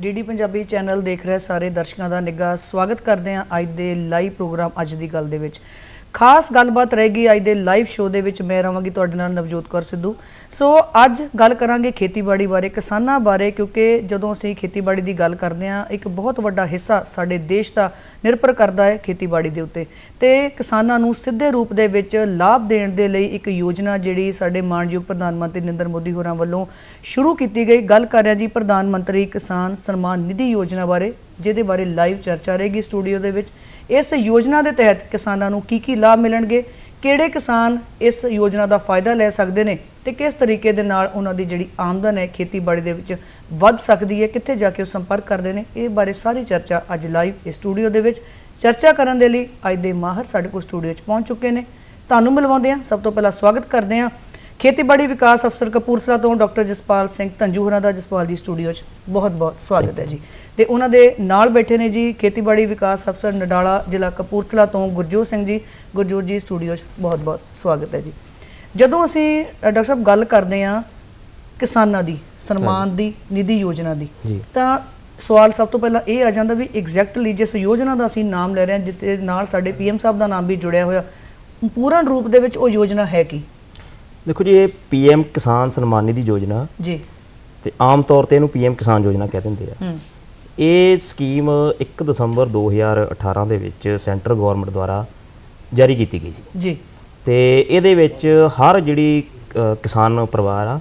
DD Punjabi channel ਦੇਖ ਰਹੇ ਸਾਰੇ ਦਰਸ਼ਕਾਂ ਦਾ ਨਿੱਘਾ ਸਵਾਗਤ ਕਰਦੇ ਹਾਂ ਅੱਜ ਦੇ ਲਾਈਵ ਪ੍ਰੋਗਰਾਮ ਅੱਜ ਦੀ ਗੱਲ ਦੇ ਵਿੱਚ। ਖਾਸ ਗੱਲਬਾਤ ਰਹੇਗੀ ਅੱਜ ਦੇ ਲਾਈਵ ਸ਼ੋਅ ਦੇ ਵਿੱਚ। ਮੈਂ ਰਹਾਂਗੀ ਤੁਹਾਡੇ ਨਾਲ ਨਵਜੋਤ ਕੌਰ ਸਿੱਧੂ। ਸੋ ਅੱਜ ਗੱਲ ਕਰਾਂਗੇ ਖੇਤੀਬਾੜੀ ਬਾਰੇ, ਕਿਸਾਨਾਂ ਬਾਰੇ, ਕਿਉਂਕਿ ਜਦੋਂ ਅਸੀਂ ਖੇਤੀਬਾੜੀ ਦੀ ਗੱਲ ਕਰਦੇ ਹਾਂ, ਇੱਕ ਬਹੁਤ ਵੱਡਾ ਹਿੱਸਾ ਸਾਡੇ ਦੇਸ਼ ਦਾ ਨਿਰਭਰ ਕਰਦਾ ਹੈ ਖੇਤੀਬਾੜੀ ਦੇ ਉੱਤੇ। ਤੇ ਕਿਸਾਨਾਂ ਨੂੰ ਸਿੱਧੇ ਰੂਪ ਦੇ ਵਿੱਚ ਲਾਭ ਦੇਣ ਦੇ ਲਈ ਇੱਕ ਯੋਜਨਾ ਜਿਹੜੀ ਸਾਡੇ ਮਾਨਯੋਗ ਪ੍ਰਧਾਨ ਮੰਤਰੀ ਨਰਿੰਦਰ ਮੋਦੀ ਹੋਰਾਂ ਵੱਲੋਂ ਸ਼ੁਰੂ ਕੀਤੀ ਗਈ। ਗੱਲ ਕਰ ਰਿਹਾ ਜੀ ਪ੍ਰਧਾਨ ਮੰਤਰੀ ਕਿਸਾਨ ਸਨਮਾਨ ਨਿਧੀ ਯੋਜਨਾ ਬਾਰੇ, ਜਿਹਦੇ ਬਾਰੇ ਲਾਈਵ ਚਰਚਾ ਰਹੇਗੀ ਸਟੂਡੀਓ ਦੇ ਵਿੱਚ। ਇਸ ਯੋਜਨਾ ਦੇ ਤਹਿਤ ਕਿਸਾਨਾਂ ਨੂੰ ਕੀ ਕੀ ਲਾਭ ਮਿਲਣਗੇ, ਕਿਹੜੇ ਕਿਸਾਨ ਇਸ ਯੋਜਨਾ ਦਾ ਫਾਇਦਾ ਲੈ ਸਕਦੇ ਨੇ ਤੇ ਕਿਸ ਤਰੀਕੇ ਦੇ ਨਾਲ ਉਹਨਾਂ ਦੀ ਜਿਹੜੀ ਆਮਦਨ ਹੈ ਖੇਤੀਬਾੜੀ ਦੇ ਵਿੱਚ ਵੱਧ ਸਕਦੀ ਹੈ, ਕਿੱਥੇ ਜਾ ਕੇ ਉਹ ਸੰਪਰਕ ਕਰਦੇ ਨੇ, ਇਹ ਬਾਰੇ ਸਾਰੀ ਚਰਚਾ ਅੱਜ ਲਾਈਵ ਇਸ ਸਟੂਡੀਓ ਦੇ ਵਿੱਚ। ਚਰਚਾ ਕਰਨ ਦੇ ਲਈ ਅੱਜ ਦੇ ਮਾਹਰ ਸਾਡੇ ਕੋਲ ਸਟੂਡੀਓ 'ਚ ਪਹੁੰਚ ਚੁੱਕੇ ਨੇ। ਤੁਹਾਨੂੰ ਮਿਲਵਾਉਂਦੇ ਹਾਂ। ਸਭ ਤੋਂ ਪਹਿਲਾਂ ਸਵਾਗਤ ਕਰਦੇ ਹਾਂ ਖੇਤੀਬਾੜੀ ਵਿਕਾਸ ਅਫਸਰ ਕਪੂਰਥਲਾ ਤੋਂ ਡਾਕਟਰ ਜਸਪਾਲ ਸਿੰਘ ਧੰਜੂ ਹੋਰਾਂ ਦਾ ਜਸਪਾਲ ਜੀ ਸਟੂਡੀਓ 'ਚ ਬਹੁਤ ਬਹੁਤ ਸਵਾਗਤ ਹੈ ਜੀ। ਤੇ ਉਹਨਾਂ ਦੇ ਨਾਲ ਬੈਠੇ ਨੇ ਜੀ ਖੇਤੀਬਾੜੀ ਵਿਕਾਸ ਅਫਸਰ ਨਡਾਲਾ ਜ਼ਿਲ੍ਹਾ ਕਪੂਰਥਲਾ ਤੋਂ ਗੁਰਜੋਤ ਸਿੰਘ ਜੀ। ਗੁਰਜੋਤ ਜੀ ਸਟੂਡੀਓ 'ਚ ਬਹੁਤ ਬਹੁਤ ਸਵਾਗਤ ਹੈ ਜੀ। ਜਦੋਂ ਅਸੀਂ ਡਾਕਟਰ ਸਾਹਿਬ ਗੱਲ ਕਰਦੇ ਹਾਂ ਕਿਸਾਨਾਂ ਦੀ ਸਨਮਾਨ ਦੀ ਨਿਧੀ ਯੋਜਨਾ ਦੀ। ਤਾਂ ਸਵਾਲ ਸਭ ਤੋਂ ਪਹਿਲਾਂ ਇਹ ਆ ਜਾਂਦਾ ਵੀ ਐਗਜ਼ੈਕਟਲੀ ਜਿਸ ਯੋਜਨਾ ਦਾ ਅਸੀਂ ਨਾਮ ਲੈ ਰਹੇ ਹਾਂ ਜਿੱਤੇ ਨਾਲ ਸਾਡੇ ਪੀਐਮ ਸਾਹਿਬ ਦਾ ਨਾਮ ਵੀ ਜੁੜਿਆ ਹੋਇਆ ਪੂਰਨ ਰੂਪ ਦੇ ਵਿੱਚ ਉਹ ਯੋਜਨਾ ਹੈ ਕੀ? ਦੇਖੋ ਜੀ ਇਹ ਪੀਐਮ ਕਿਸਾਨ ਸਨਮਾਨ ਨਿਧੀ ਯੋਜਨਾ ਜੀ। ਤੇ ਆਮ ਤੌਰ ਤੇ ਇਹਨੂੰ ਪੀਐਮ ਕਿਸਾਨ ਯੋਜਨਾ ਕਹਿ ਦਿੰਦੇ ਆ। ਇਹ ਸਕੀਮ 1 ਦਸੰਬਰ 2018 ਦੇ ਵਿੱਚ ਸੈਂਟਰ ਗਵਰਨਮੈਂਟ ਦੁਆਰਾ ਜਾਰੀ ਕੀਤੀ ਗਈ ਸੀ। ਜੀ। ਤੇ ਇਹਦੇ ਵਿੱਚ ਹਰ ਜਿਹੜੀ ਕਿਸਾਨ ਪਰਿਵਾਰ ਆ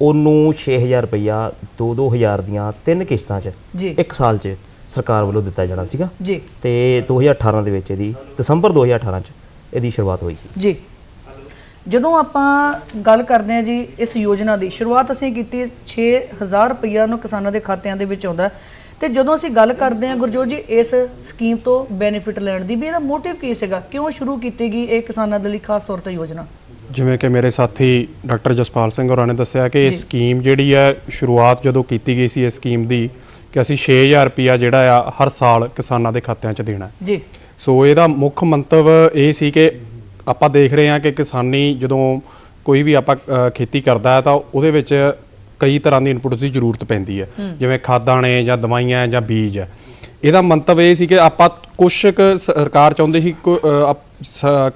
ਉਹਨੂੰ 6000 ਰੁਪਇਆ 2-2000 ਦੀਆਂ ਤਿੰਨ ਕਿਸ਼ਤਾਂ 'ਚ ਇੱਕ ਸਾਲ 'ਚ ਸਰਕਾਰ ਵੱਲੋਂ ਦਿੱਤਾ ਜਾਣਾ ਸੀਗਾ। ਜੀ। ਤੇ 2018 ਦੇ ਵਿੱਚ ਇਹਦੀ ਦਸੰਬਰ 2018 'ਚ ਇਹਦੀ ਸ਼ੁਰੂਆਤ ਹੋਈ ਸੀ। ਜੀ। ਜਦੋਂ ਆਪਾਂ ਗੱਲ ਕਰਦੇ ਹਾਂ ਜੀ ਇਸ ਯੋਜਨਾ ਦੀ ਸ਼ੁਰੂਆਤ ਅਸੀਂ ਕੀਤੀ 6000 ਰੁਪਈਆ ਨੂੰ ਕਿਸਾਨਾਂ ਦੇ ਖਾਤਿਆਂ ਦੇ ਵਿੱਚ ਆਉਂਦਾ। ਤੇ ਜਦੋਂ ਅਸੀਂ ਗੱਲ ਕਰਦੇ ਹਾਂ ਗੁਰਜੋਤ ਜੀ ਇਸ ਸਕੀਮ ਤੋਂ ਬੈਨੀਫਿਟ ਲੈਣ ਦੀ ਵੀ ਇਹਦਾ ਮੋਟਿਵ ਕੀ ਸੀਗਾ ਕਿਉਂ ਸ਼ੁਰੂ ਕੀਤੀ ਗਈ ਇਹ ਕਿਸਾਨਾਂ ਦੇ ਲਈ ਖਾਸ ਤੌਰ ਤੇ ਯੋਜਨਾ ਜਿਵੇਂ ਕਿ ਮੇਰੇ ਸਾਥੀ ਡਾਕਟਰ ਜਸਪਾਲ ਸਿੰਘ ਹੋਰਾਂ ਨੇ ਦੱਸਿਆ ਕਿ ਇਹ ਸਕੀਮ ਜਿਹੜੀ ਹੈ ਸ਼ੁਰੂਆਤ ਜਦੋਂ ਕੀਤੀ ਗਈ ਸੀ ਇਸ ਸਕੀਮ ਦੀ ਕਿ ਅਸੀਂ 6000 ਰੁਪਿਆ ਜਿਹੜਾ ਆ ਹਰ ਸਾਲ ਕਿਸਾਨਾਂ ਦੇ ਖਾਤਿਆਂ 'ਚ ਦੇਣਾ। ਜੀ ਸੋ ਇਹਦਾ ਮੁੱਖ ਮੰਤਵ ਇਹ ਸੀ ਕਿ ਆਪਾਂ ਦੇਖ ਰਹੇ ਹਾਂ ਕਿ ਕਿਸਾਨੀ ਜਦੋਂ ਕੋਈ ਵੀ ਆਪਾਂ ਖੇਤੀ ਕਰਦਾ ਹੈ ਤਾਂ ਉਹਦੇ ਵਿੱਚ ਕਈ ਤਰ੍ਹਾਂ ਦੀ ਇਨਪੁਟ ਦੀ ਜ਼ਰੂਰਤ ਪੈਂਦੀ ਹੈ। ਜਿਵੇਂ ਖਾਦਾਂ ਨੇ ਜਾਂ ਦਵਾਈਆਂ ਜਾਂ ਬੀਜ ਹੈ। ਇਹਦਾ ਮੰਤਵ ਇਹ ਸੀ ਕਿ ਆਪਾਂ ਕੁਛ ਕੁ ਸਰਕਾਰ ਚਾਹੁੰਦੀ ਸੀ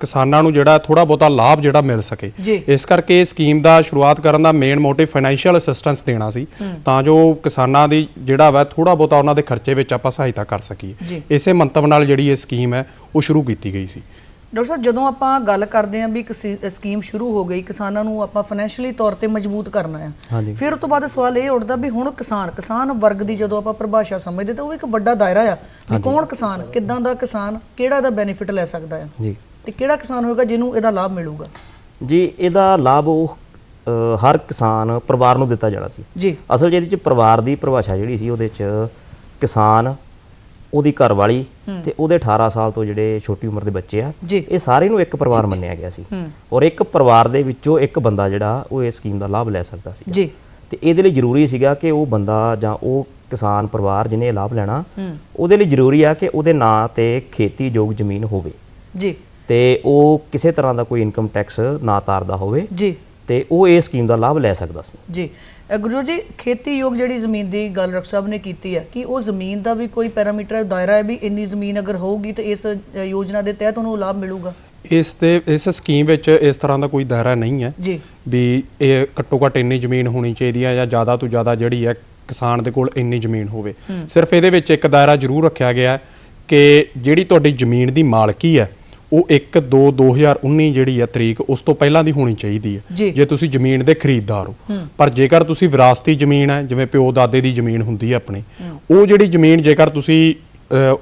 ਕਿਸਾਨਾਂ ਨੂੰ ਜਿਹੜਾ ਥੋੜਾ ਬਹੁਤਾ ਲਾਭ ਜਿਹੜਾ ਮਿਲ ਸਕੇ। ਇਸ ਕਰਕੇ ਇਹ ਸਕੀਮ ਦਾ ਸ਼ੁਰੂਆਤ ਕਰਨ ਦਾ ਮੇਨ ਮੋਟਿਵ ਫਾਈਨੈਂਸ਼ੀਅਲ ਅਸਿਸਟੈਂਸ ਦੇਣਾ ਸੀ। ਤਾਂ ਜੋ ਕਿਸਾਨਾਂ ਦੀ ਜਿਹੜਾ ਵਾ ਥੋੜਾ ਬਹੁਤਾ ਉਹਨਾਂ ਦੇ ਖਰਚੇ ਵਿੱਚ ਆਪਾਂ ਸਹਾਇਤਾ ਕਰ। ਸਕੀਏ। ਇਸੇ ਮੰਤਵ ਨਾਲ ਜਿਹੜੀ ਇਹ ਸਕੀਮ ਹੈ ਉਹ ਸ਼ੁਰੂ ਕੀਤੀ ਗਈ ਸੀ। ਡਾਕਟਰ ਸਾਹਿਬ ਜਦੋਂ ਆਪਾਂ ਗੱਲ ਕਰਦੇ ਹਾਂ ਵੀ ਇੱਕ ਸਕੀਮ ਸ਼ੁਰੂ ਹੋ ਗਈ ਕਿਸਾਨਾਂ ਨੂੰ ਆਪਾਂ ਫਾਈਨੈਂਸ਼ੀਅਲੀ ਤੌਰ ਤੇ ਮਜ਼ਬੂਤ ਕਰਨਾ ਹੈ ਹਾਂਜੀ। ਫਿਰ ਉਸ ਤੋਂ ਬਾਅਦ ਸਵਾਲ ਇਹ ਉੱਠਦਾ ਵੀ ਹੁਣ ਕਿਸਾਨ ਕਿਸਾਨ ਵਰਗ ਦੀ ਜਦੋਂ ਆਪਾਂ ਪਰਿਭਾਸ਼ਾ ਸਮਝਦੇ ਤਾਂ ਉਹ ਇੱਕ ਵੱਡਾ ਦਾਇਰਾ ਆ ਵੀ ਕੌਣ ਕਿਸਾਨ ਕਿੱਦਾਂ ਦਾ ਕਿਸਾਨ ਕਿਹੜਾ ਇਹਦਾ ਬੈਨੀਫਿਟ ਲੈ ਸਕਦਾ ਹੈ? ਜੀ। ਤੇ ਕਿਹੜਾ ਕਿਸਾਨ ਹੋਏਗਾ ਜਿਹਨੂੰ ਇਹਦਾ ਲਾਭ ਮਿਲੂਗਾ? ਜੀ ਇਹਦਾ ਲਾਭ ਉਹ ਹਰ ਕਿਸਾਨ ਪਰਿਵਾਰ ਨੂੰ ਦਿੱਤਾ ਜਾਣਾ ਸੀ। ਜੀ। ਅਸਲ 'ਚ ਇਹਦੇ ਚ ਪਰਿਵਾਰ ਦੀ ਪਰਿਭਾਸ਼ਾ ਜਿਹੜੀ ਸੀ ਉਹਦੇ ਚ ਕਿਸਾਨ ਉਹਦੀ ਘਰਵਾਲੀ ਤੇ ਉਹਦੇ 18 ਸਾਲ ਤੋਂ ਜਿਹੜੇ ਛੋਟੀ ਉਮਰ ਦੇ ਬੱਚੇ ਆ ਜੀ। ਇਹ ਸਾਰੇ ਨੂੰ ਇੱਕ ਪਰਿਵਾਰ ਮੰਨਿਆ ਗਿਆ ਸੀ। ਔਰ ਇੱਕ ਪਰਿਵਾਰ ਦੇ ਵਿੱਚੋਂ ਇੱਕ ਬੰਦਾ ਜਿਹੜਾ ਉਹ ਇਸ ਸਕੀਮ ਦਾ ਲਾਭ ਲੈ ਸਕਦਾ ਸੀ ਜੀ। ਤੇ ਇਹਦੇ ਲਈ ਜ਼ਰੂਰੀ ਸੀਗਾ ਕਿ ਉਹ ਬੰਦਾ ਜਾਂ ਉਹ ਕਿਸਾਨ ਪਰਿਵਾਰ ਜਿਹਨੇ ਇਹ ਲਾਭ ਲੈਣਾ ਉਹਦੇ ਲਈ ਜ਼ਰੂਰੀ ਆ ਕਿ ਉਹਦੇ ਨਾਂ ਤੇ ਖੇਤੀਯੋਗ ਜ਼ਮੀਨ ਹੋਵੇ। ਜੀ। ਤੇ ਉਹ ਕਿਸੇ ਤਰ੍ਹਾਂ ਦਾ ਕੋਈ ਇਨਕਮ ਟੈਕਸ ਨਾ ਤਾਰਦਾ ਹੋਵੇ। ਜੀ। ਤੇ ਉਹ ਇਹ ਸਕੀਮ ਦਾ ਲਾਭ ਲੈ ਸਕਦਾ ਸੀ। ਜੀ। ਗੁਰੂ ਜੀ ਖੇਤੀਯੋਗ ਜਿਹੜੀ ਜ਼ਮੀਨ ਦੀ ਗੱਲ ਡਾਕਟਰ ਸਾਹਿਬ ਨੇ ਕੀਤੀ ਹੈ ਕਿ ਉਹ ਜ਼ਮੀਨ ਦਾ ਵੀ ਕੋਈ ਪੈਰਾਮੀਟਰ ਦਾਇਰਾ ਹੈ ਵੀ ਇੰਨੀ ਜ਼ਮੀਨ ਅਗਰ ਹੋਊਗੀ ਤਾਂ ਇਸ ਯੋਜਨਾ ਦੇ ਤਹਿਤ ਉਹਨੂੰ ਲਾਭ ਮਿਲੂਗਾ? ਇਸ ਦੇ ਇਸ ਸਕੀਮ ਵਿੱਚ ਇਸ ਤਰ੍ਹਾਂ ਦਾ ਕੋਈ ਦਾਇਰਾ ਨਹੀਂ ਹੈ ਜੀ। ਵੀ ਇਹ ਘੱਟੋ ਘੱਟ ਇੰਨੀ ਜ਼ਮੀਨ ਹੋਣੀ ਚਾਹੀਦੀ ਹੈ ਜਾਂ ਜ਼ਿਆਦਾ ਤੋਂ ਜ਼ਿਆਦਾ ਜਿਹੜੀ ਹੈ ਕਿਸਾਨ ਦੇ ਕੋਲ ਇੰਨੀ ਜ਼ਮੀਨ ਹੋਵੇ। ਸਿਰਫ ਇਹਦੇ ਵਿੱਚ ਇੱਕ ਦਾਇਰਾ ਜ਼ਰੂਰ ਰੱਖਿਆ ਗਿਆ ਹੈ ਕਿ ਜਿਹੜੀ ਤੁਹਾਡੀ ਜ਼ਮੀਨ ਦੀ ਮਾਲਕੀ ਹੈ ਉਹ 1 2 2019 ਜਿਹੜੀ ਹੈ ਤਰੀਕ ਉਸ ਤੋਂ ਪਹਿਲਾਂ ਦੀ ਹੋਣੀ ਚਾਹੀਦੀ। ਹੈ ਜੇ। ਤੁਸੀਂ ਜ਼ਮੀਨ ਦੇ ਖਰੀਦਦਾਰ ਹੋ। ਪਰ ਜੇਕਰ ਤੁਸੀਂ ਵਿਰਾਸਤੀ ਜ਼ਮੀਨ ਹੈ ਜਿਵੇਂ ਪਿਓ ਦਾਦੇ ਦੀ ਜ਼ਮੀਨ ਹੁੰਦੀ ਹੈ ਆਪਣੀ ਉਹ ਜਿਹੜੀ ਜ਼ਮੀਨ ਜੇਕਰ ਤੁਸੀਂ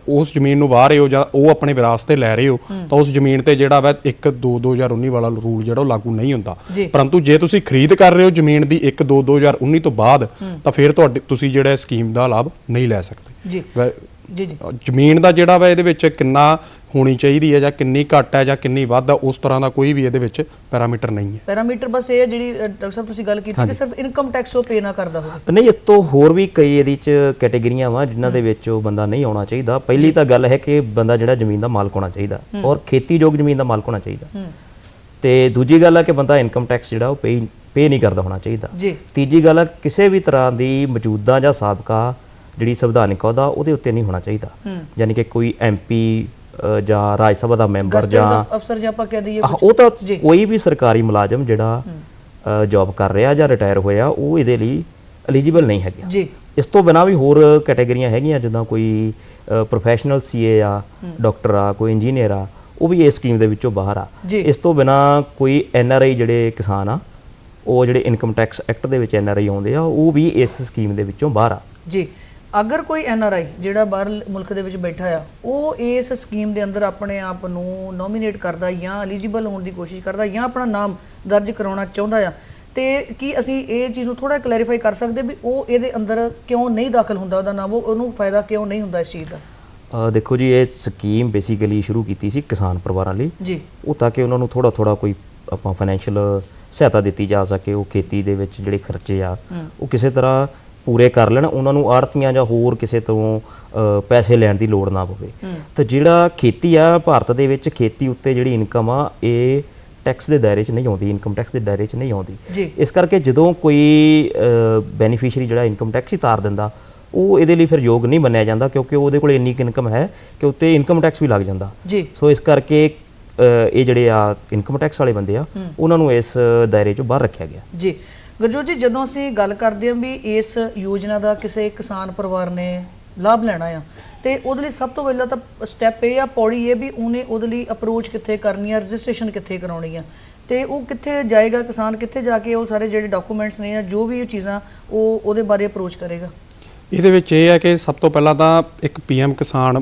ਉਸ ਜ਼ਮੀਨ ਨੂੰ ਵਾਹ ਰਹੇ ਹੋ ਜਾਂ ਉਹ ਆਪਣੇ ਵਿਰਾਸਤ ਤੇ ਲੈ ਰਹੇ ਹੋ ਤਾਂ ਉਸ ਜ਼ਮੀਨ ਤੇ ਜਿਹੜਾ ਵਾ 1 2 2019 ਵਾਲਾ ਰੂਲ ਜਿਹੜਾ ਉਹ ਲਾਗੂ ਨਹੀਂ ਹੁੰਦਾ। ਪਰੰਤੂ ਜੇ ਤੁਸੀਂ ਖਰੀਦ ਕਰ ਰਹੇ ਹੋ ਜ਼ਮੀਨ ਦੀ 1 2 2019 ਤੋਂ ਬਾਅਦ ਤਾਂ ਫਿਰ ਤੁਹਾਡੇ ਤੁਸੀਂ ਜਿਹੜਾ ਸਕੀਮ ਦਾ ਲਾਭ ਨਹੀਂ ਲੈ ਸਕਦੇ। ਜੀ। ਜੀ ਜੀ। ਅ, ਜ਼ਮੀਨ ਦਾ ਜਿਹੜਾ ਵਾ ਇਹਦੇ ਵਿੱਚ ਕਿੰਨਾ ਹੋਣੀ ਚਾਹੀਦੀ ਹੈ ਜਾਂ ਕਿੰਨੀ ਘੱਟ ਹੈ ਜਾਂ ਕਿੰਨੀ ਵੱਧ ਹੈ ਉਸ ਤਰ੍ਹਾਂ ਦਾ ਕੋਈ ਵੀ ਇਹਦੇ ਵਿੱਚ ਪੈਰਾਮੀਟਰ ਨਹੀਂ ਹੈ। ਪੈਰਾਮੀਟਰ ਬਸ ਇਹ ਹੈ ਜਿਹੜੀ ਡਾਕਟਰ ਸਾਹਿਬ ਤੁਸੀਂ ਗੱਲ ਕੀਤੀ ਕਿ ਸਿਰਫ ਇਨਕਮ ਟੈਕਸ ਉਹ ਪੇ ਨਾ ਕਰਦਾ ਹੋਵੇ। ਨਹੀਂ ਇਸ ਤੋਂ ਹੋਰ ਵੀ ਕਈ ਇਹਦੇ ਚ ਕੈਟਾਗਰੀਆਂ ਵਾ ਜਿਨ੍ਹਾਂ ਦੇ ਵਿੱਚ ਉਹ ਬੰਦਾ ਨਹੀਂ ਆਉਣਾ ਚਾਹੀਦਾ। ਪਹਿਲੀ ਤਾਂ ਗੱਲ ਹੈ ਕਿ ਬੰਦਾ ਜਿਹੜਾ ਜ਼ਮੀਨ ਦਾ ਮਾਲਕ ਹੋਣਾ ਚਾਹੀਦਾ ਔਰ ਖੇਤੀਯੋਗ ਜ਼ਮੀਨ ਦਾ ਮਾਲਕ ਹੋਣਾ ਚਾਹੀਦਾ। ਤੇ ਦੂਜੀ ਗੱਲ ਹੈ ਕਿ ਬੰਦਾ ਇਨਕਮ ਟੈਕਸ ਜਿਹੜਾ ਉਹ ਪੇ ਪੇ ਨਹੀਂ ਕਰਦਾ ਹੋਣਾ ਚਾਹੀਦਾ। ਜੀ। ਤੀਜੀ ਗੱਲ ਹੈ ਕਿਸੇ ਵੀ ਤਰ੍ਹਾਂ ਦੀ ਮੌਜੂਦਾ ਜਾਂ ਸਾਬਕਾ ਜਿਹੜੀ ਸੰਵਿਧਾਨਿਕ ਅਹੁਦਾ ਉਹਦੇ ਉੱਤੇ ਨਹੀਂ ਹੋਣਾ ਚਾਹੀਦਾ। ਯਾਨੀ ਕਿ ਕੋਈ ਐਮਪੀ ਜਾਂ ਰਾਜ ਸਭਾ ਦਾ ਮੈਂਬਰ ਜਾਂ ਅਫਸਰ ਜੇ ਆਪਾਂ ਕਹਿ ਦਈਏ। ਉਹ ਤਾਂ। ਕੋਈ ਵੀ ਸਰਕਾਰੀ ਮੁਲਾਜ਼ਮ ਜਿਹੜਾ ਜੌਬ ਕਰ ਰਿਹਾ ਜਾਂ ਰਿਟਾਇਰ ਹੋਇਆ ਉਹ ਇਹਦੇ ਲਈ ਐਲੀਜੀਬਲ ਨਹੀਂ ਹੈਗਾ। ਜੀ। ਇਸ ਤੋਂ ਬਿਨਾਂ ਵੀ ਹੋਰ ਕੈਟਾਗਰੀਆਂ ਹੈਗੀਆਂ ਜਿੱਦਾਂ ਕੋਈ ਪ੍ਰੋਫੈਸ਼ਨਲ ਸੀਏ ਆ ਡਾਕਟਰ ਆ ਕੋਈ ਇੰਜੀਨੀਅਰ ਆ ਉਹ ਵੀ ਇਸ ਸਕੀਮ ਦੇ ਵਿੱਚੋਂ ਬਾਹਰ ਆ। ਇਸ ਤੋਂ ਬਿਨਾਂ ਕੋਈ ਐਨਆਰਆਈ ਜਿਹੜੇ ਕਿਸਾਨ ਆ ਉਹ ਜਿਹੜੇ ਇਨਕਮ ਟੈਕਸ ਐਕਟ ਦੇ ਵਿੱਚ ਐਨਆਰਆਈ ਆਉਂਦੇ ਆ ਉਹ ਵੀ ਇਸ ਸਕੀਮ ਦੇ ਵਿੱਚੋਂ ਬਾਹਰ ਆ। ਜੀ। ਅਗਰ ਕੋਈ ਐਨਆਰਆਈ ਜਿਹੜਾ ਬਾਹਰ ਮੁਲਕ ਦੇ ਵਿੱਚ ਬੈਠਾ ਆ ਉਹ ਇਸ ਸਕੀਮ ਦੇ ਅੰਦਰ ਆਪਣੇ ਆਪ ਨੂੰ ਨੋਮੀਨੇਟ ਕਰਦਾ ਜਾਂ ਐਲੀਜੀਬਲ ਹੋਣ ਦੀ ਕੋਸ਼ਿਸ਼ ਕਰਦਾ ਜਾਂ ਆਪਣਾ ਨਾਮ ਦਰਜ ਕਰਾਉਣਾ ਚਾਹੁੰਦਾ ਆ ਤੇ ਕੀ ਅਸੀਂ ਇਹ ਚੀਜ਼ ਨੂੰ ਥੋੜਾ ਕਲੈਰੀਫਾਈ ਕਰ ਸਕਦੇ ਵੀ ਉਹ ਇਹਦੇ ਅੰਦਰ ਕਿਉਂ ਨਹੀਂ ਦਾਖਲ ਹੁੰਦਾ ਉਹਦਾ ਨਾਮ ਉਹ ਉਹਨੂੰ ਫਾਇਦਾ ਕਿਉਂ ਨਹੀਂ ਹੁੰਦਾ ਇਸ ਚੀਜ਼ ਦਾ? ਦੇਖੋ ਜੀ ਇਹ ਸਕੀਮ ਬੇਸਿਕਲੀ ਸ਼ੁਰੂ ਕੀਤੀ ਸੀ ਕਿਸਾਨ ਪਰਿਵਾਰਾਂ ਲਈ। ਜੀ। ਉਹ ਤਾਂ ਕਿ ਉਹਨਾਂ ਨੂੰ ਥੋੜਾ ਥੋੜਾ ਕੋਈ ਆਪਾਂ ਫਾਈਨੈਂਸ਼ੀਅਲ ਸਹਾਇਤਾ ਦਿੱਤੀ ਜਾ ਸਕੇ ਉਹ ਖੇਤੀ ਦੇ ਵਿੱਚ ਜਿਹੜੇ ਖਰਚੇ ਆ ਉਹ ਕਿਸੇ ਤਰ੍ਹਾਂ ਪੂਰੇ ਕਰ ਲੈਣ ਉਹਨਾਂ ਨੂੰ ਆੜਤੀਆਂ ਜਾਂ ਹੋਰ ਕਿਸੇ ਤੋਂ ਪੈਸੇ ਲੈਣ ਦੀ ਲੋੜ ਨਾ ਪਵੇ। ਤਾਂ ਜਿਹੜਾ ਖੇਤੀ ਆ ਭਾਰਤ ਦੇ ਵਿੱਚ ਖੇਤੀ ਉੱਤੇ ਜਿਹੜੀ ਇਨਕਮ ਆ ਇਹ ਟੈਕਸ ਦੇ ਦਾਇਰੇ 'ਚ ਨਹੀਂ ਆਉਂਦੀ ਇਨਕਮ ਟੈਕਸ ਦੇ ਦਾਇਰੇ 'ਚ ਨਹੀਂ ਆਉਂਦੀ। ਇਸ ਕਰਕੇ ਜਦੋਂ ਕੋਈ ਬੈਨੀਫੀਸ਼ੀਅਰੀ ਜਿਹੜਾ ਇਨਕਮ ਟੈਕਸ ਹੀ ਤਾਰ ਦਿੰਦਾ ਉਹ ਇਹਦੇ ਲਈ ਫਿਰ ਯੋਗ ਨਹੀਂ ਮੰਨਿਆ ਜਾਂਦਾ ਕਿਉਂਕਿ ਉਹਦੇ ਕੋਲ ਇੰਨੀ ਇਨਕਮ ਹੈ ਕਿ ਉੱਤੇ ਇਨਕਮ ਟੈਕਸ ਵੀ ਲੱਗ ਜਾਂਦਾ। ਜੀ। ਸੋ ਇਸ ਕਰਕੇ ਇਹ ਜਿਹੜੇ ਆ ਇਨਕਮ ਟੈਕਸ ਵਾਲੇ ਬੰਦੇ ਆ ਉਹਨਾਂ ਨੂੰ ਇਸ ਦਾਇਰੇ ਚੋਂ ਬਾਹਰ ਰੱਖਿਆ ਗਿਆ। ਜੀ। ਗੁਰਜੋਤ ਜੀ ਜਦੋਂ ਅਸੀਂ ਗੱਲ ਕਰਦੇ ਹਾਂ ਵੀ ਇਸ ਯੋਜਨਾ ਦਾ ਕਿਸੇ ਕਿਸਾਨ ਪਰਿਵਾਰ ਨੇ ਲਾਭ ਲੈਣਾ ਆ ਤੇ ਉਹਦੇ ਲਈ ਸਭ ਤੋਂ ਪਹਿਲਾਂ ਤਾਂ ਸਟੈਪ ਇਹ ਆ ਪੌੜੀ ਇਹ ਵੀ ਉਹਨੇ ਉਹਦੇ ਲਈ ਅਪਰੋਚ ਕਿੱਥੇ ਕਰਨੀ ਆ ਰਜਿਸਟ੍ਰੇਸ਼ਨ ਕਿੱਥੇ ਕਰਾਉਣੀ ਆ ਤੇ ਉਹ ਕਿੱਥੇ ਜਾਏਗਾ ਕਿਸਾਨ ਕਿੱਥੇ ਜਾ ਕੇ ਉਹ ਸਾਰੇ ਜਿਹੜੇ ਡਾਕੂਮੈਂਟਸ ਨੇ ਜਾਂ ਜੋ ਵੀ ਉਹ ਚੀਜ਼ਾਂ ਉਹ ਉਹਦੇ ਬਾਰੇ ਅਪਰੋਚ ਕਰੇਗਾ? ਇਹਦੇ ਵਿੱਚ ਇਹ ਹੈ ਕਿ ਸਭ ਤੋਂ ਪਹਿਲਾਂ ਤਾਂ ਇੱਕ ਪੀਐਮ ਕਿਸਾਨ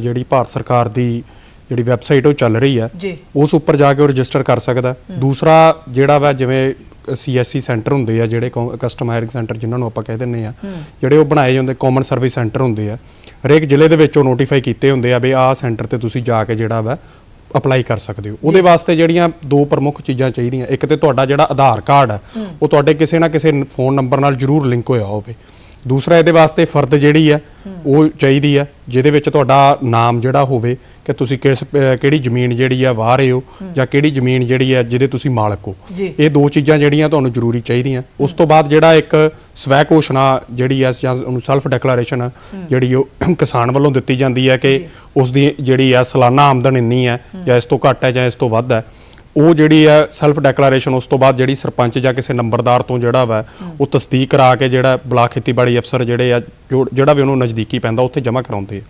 ਜਿਹੜੀ ਭਾਰਤ ਸਰਕਾਰ ਦੀ ਜਿਹੜੀ ਵੈਬਸਾਈਟ ਉਹ ਚੱਲ ਰਹੀ ਹੈ ਉਸ ਉੱਪਰ ਜਾ ਕੇ ਉਹ ਰਜਿਸਟਰ ਕਰ ਸਕਦਾ। ਦੂਸਰਾ ਜਿਹੜਾ ਵਾ ਜਿਵੇਂ ਸੀਐਸਸੀ ਸੈਂਟਰ ਹੁੰਦੇ ਆ ਜਿਹੜੇ ਕਸਟਮ ਹਾਇਰਿੰਗ ਸੈਂਟਰ ਜਿਨ੍ਹਾਂ ਨੂੰ ਆਪਾਂ ਕਹਿ ਦਿੰਨੇ ਆ। ਜਿਹੜੇ ਉਹ ਬਣਾਏ ਜਾਂਦੇ ਕਾਮਨ ਸਰਵਿਸ ਸੈਂਟਰ ਹੁੰਦੇ ਆ। ਹਰੇਕ ਜ਼ਿਲ੍ਹੇ ਦੇ ਵਿੱਚ ਉਹ ਨੋਟੀਫਾਈ ਕੀਤੇ ਹੁੰਦੇ ਆ ਵੀ ਆਹ ਸੈਂਟਰ ਤੇ ਤੁਸੀਂ ਜਾ ਕੇ ਜਿਹੜਾ ਵਾ ਅਪਲਾਈ ਕਰ ਸਕਦੇ ਹੋ। ਉਹਦੇ ਵਾਸਤੇ ਜਿਹੜੀਆਂ ਦੋ ਪ੍ਰਮੁੱਖ ਚੀਜ਼ਾਂ ਚਾਹੀਦੀਆਂ। ਇੱਕ ਤੇ ਤੁਹਾਡਾ ਜਿਹੜਾ ਆਧਾਰ ਕਾਰਡ ਹੈ। ਉਹ ਤੁਹਾਡੇ ਕਿਸੇ ਨਾ ਕਿਸੇ ਫੋਨ ਨੰਬਰ ਨਾਲ ਜ਼ਰੂਰ ਲਿੰਕ ਹੋਇਆ ਹੋਵੇ। ਦੂਸਰਾ ਇਹਦੇ ਵਾਸਤੇ ਫਰਦ ਜਿਹੜੀ ਹੈ। ਉਹ ਚਾਹੀਦੀ ਹੈ ਜਿਹਦੇ ਵਿੱਚ ਤੁਹਾਡਾ ਨਾਮ ਜਿਹੜਾ ਹੋਵੇ ਕਿ ਤੁਸੀਂ ਕਿਸ ਕਿਹੜੀ ਜ਼ਮੀਨ ਜਿਹੜੀ ਆ ਵਾਹ ਰਹੇ ਹੋ ਜਾਂ ਕਿਹੜੀ ਜ਼ਮੀਨ ਜਿਹੜੀ ਹੈ ਜਿਹਦੇ ਤੁਸੀਂ ਮਾਲਕ ਹੋ। ਇਹ ਦੋ ਚੀਜ਼ਾਂ ਜਿਹੜੀਆਂ ਤੁਹਾਨੂੰ ਜ਼ਰੂਰੀ ਚਾਹੀਦੀਆਂ। ਉਸ ਤੋਂ ਬਾਅਦ ਜਿਹੜਾ ਇੱਕ ਸਵੈ ਘੋਸ਼ਣਾ ਜਿਹੜੀ ਹੈ ਜਾਂ ਉਹਨੂੰ ਸੈਲਫ ਡੈਕਲੇਰੇਸ਼ਨ ਜਿਹੜੀ ਉਹ ਕਿਸਾਨ ਵੱਲੋਂ ਦਿੱਤੀ ਜਾਂਦੀ ਹੈ ਕਿ ਉਸ ਦੀ ਜਿਹੜੀ ਆ ਸਾਲਾਨਾ ਆਮਦਨ ਇੰਨੀ ਹੈ। ਜਾਂ ਇਸ ਤੋਂ ਘੱਟ ਹੈ ਜਾਂ ਇਸ ਤੋਂ ਵੱਧ ਹੈ ਉਹ ਜਿਹੜੀ ਹੈ ਸੈਲਫ ਡੈਕਲੇਰੇਸ਼ਨ ਉਸ ਤੋਂ ਬਾਅਦ ਜਿਹੜੀ ਸਰਪੰਚ ਜਾਂ ਕਿਸੇ ਨੰਬਰਦਾਰ ਤੋਂ ਜਿਹੜਾ ਵਾ ਉਹ ਤਸਦੀਕ ਕਰਾ ਕੇ ਜਿਹੜਾ ਬਲਾਕ ਖੇਤੀਬਾੜੀ ਅਫਸਰ ਜਿਹੜੇ ਆ ਜਿਹੜਾ ਵੀ ਉਹਨੂੰ ਨਜ਼ਦੀਕੀ ਪੈਂਦਾ ਉੱਥੇ ਜਮ੍ਹਾਂ ਕਰਾਉਂਦੇ ਆ।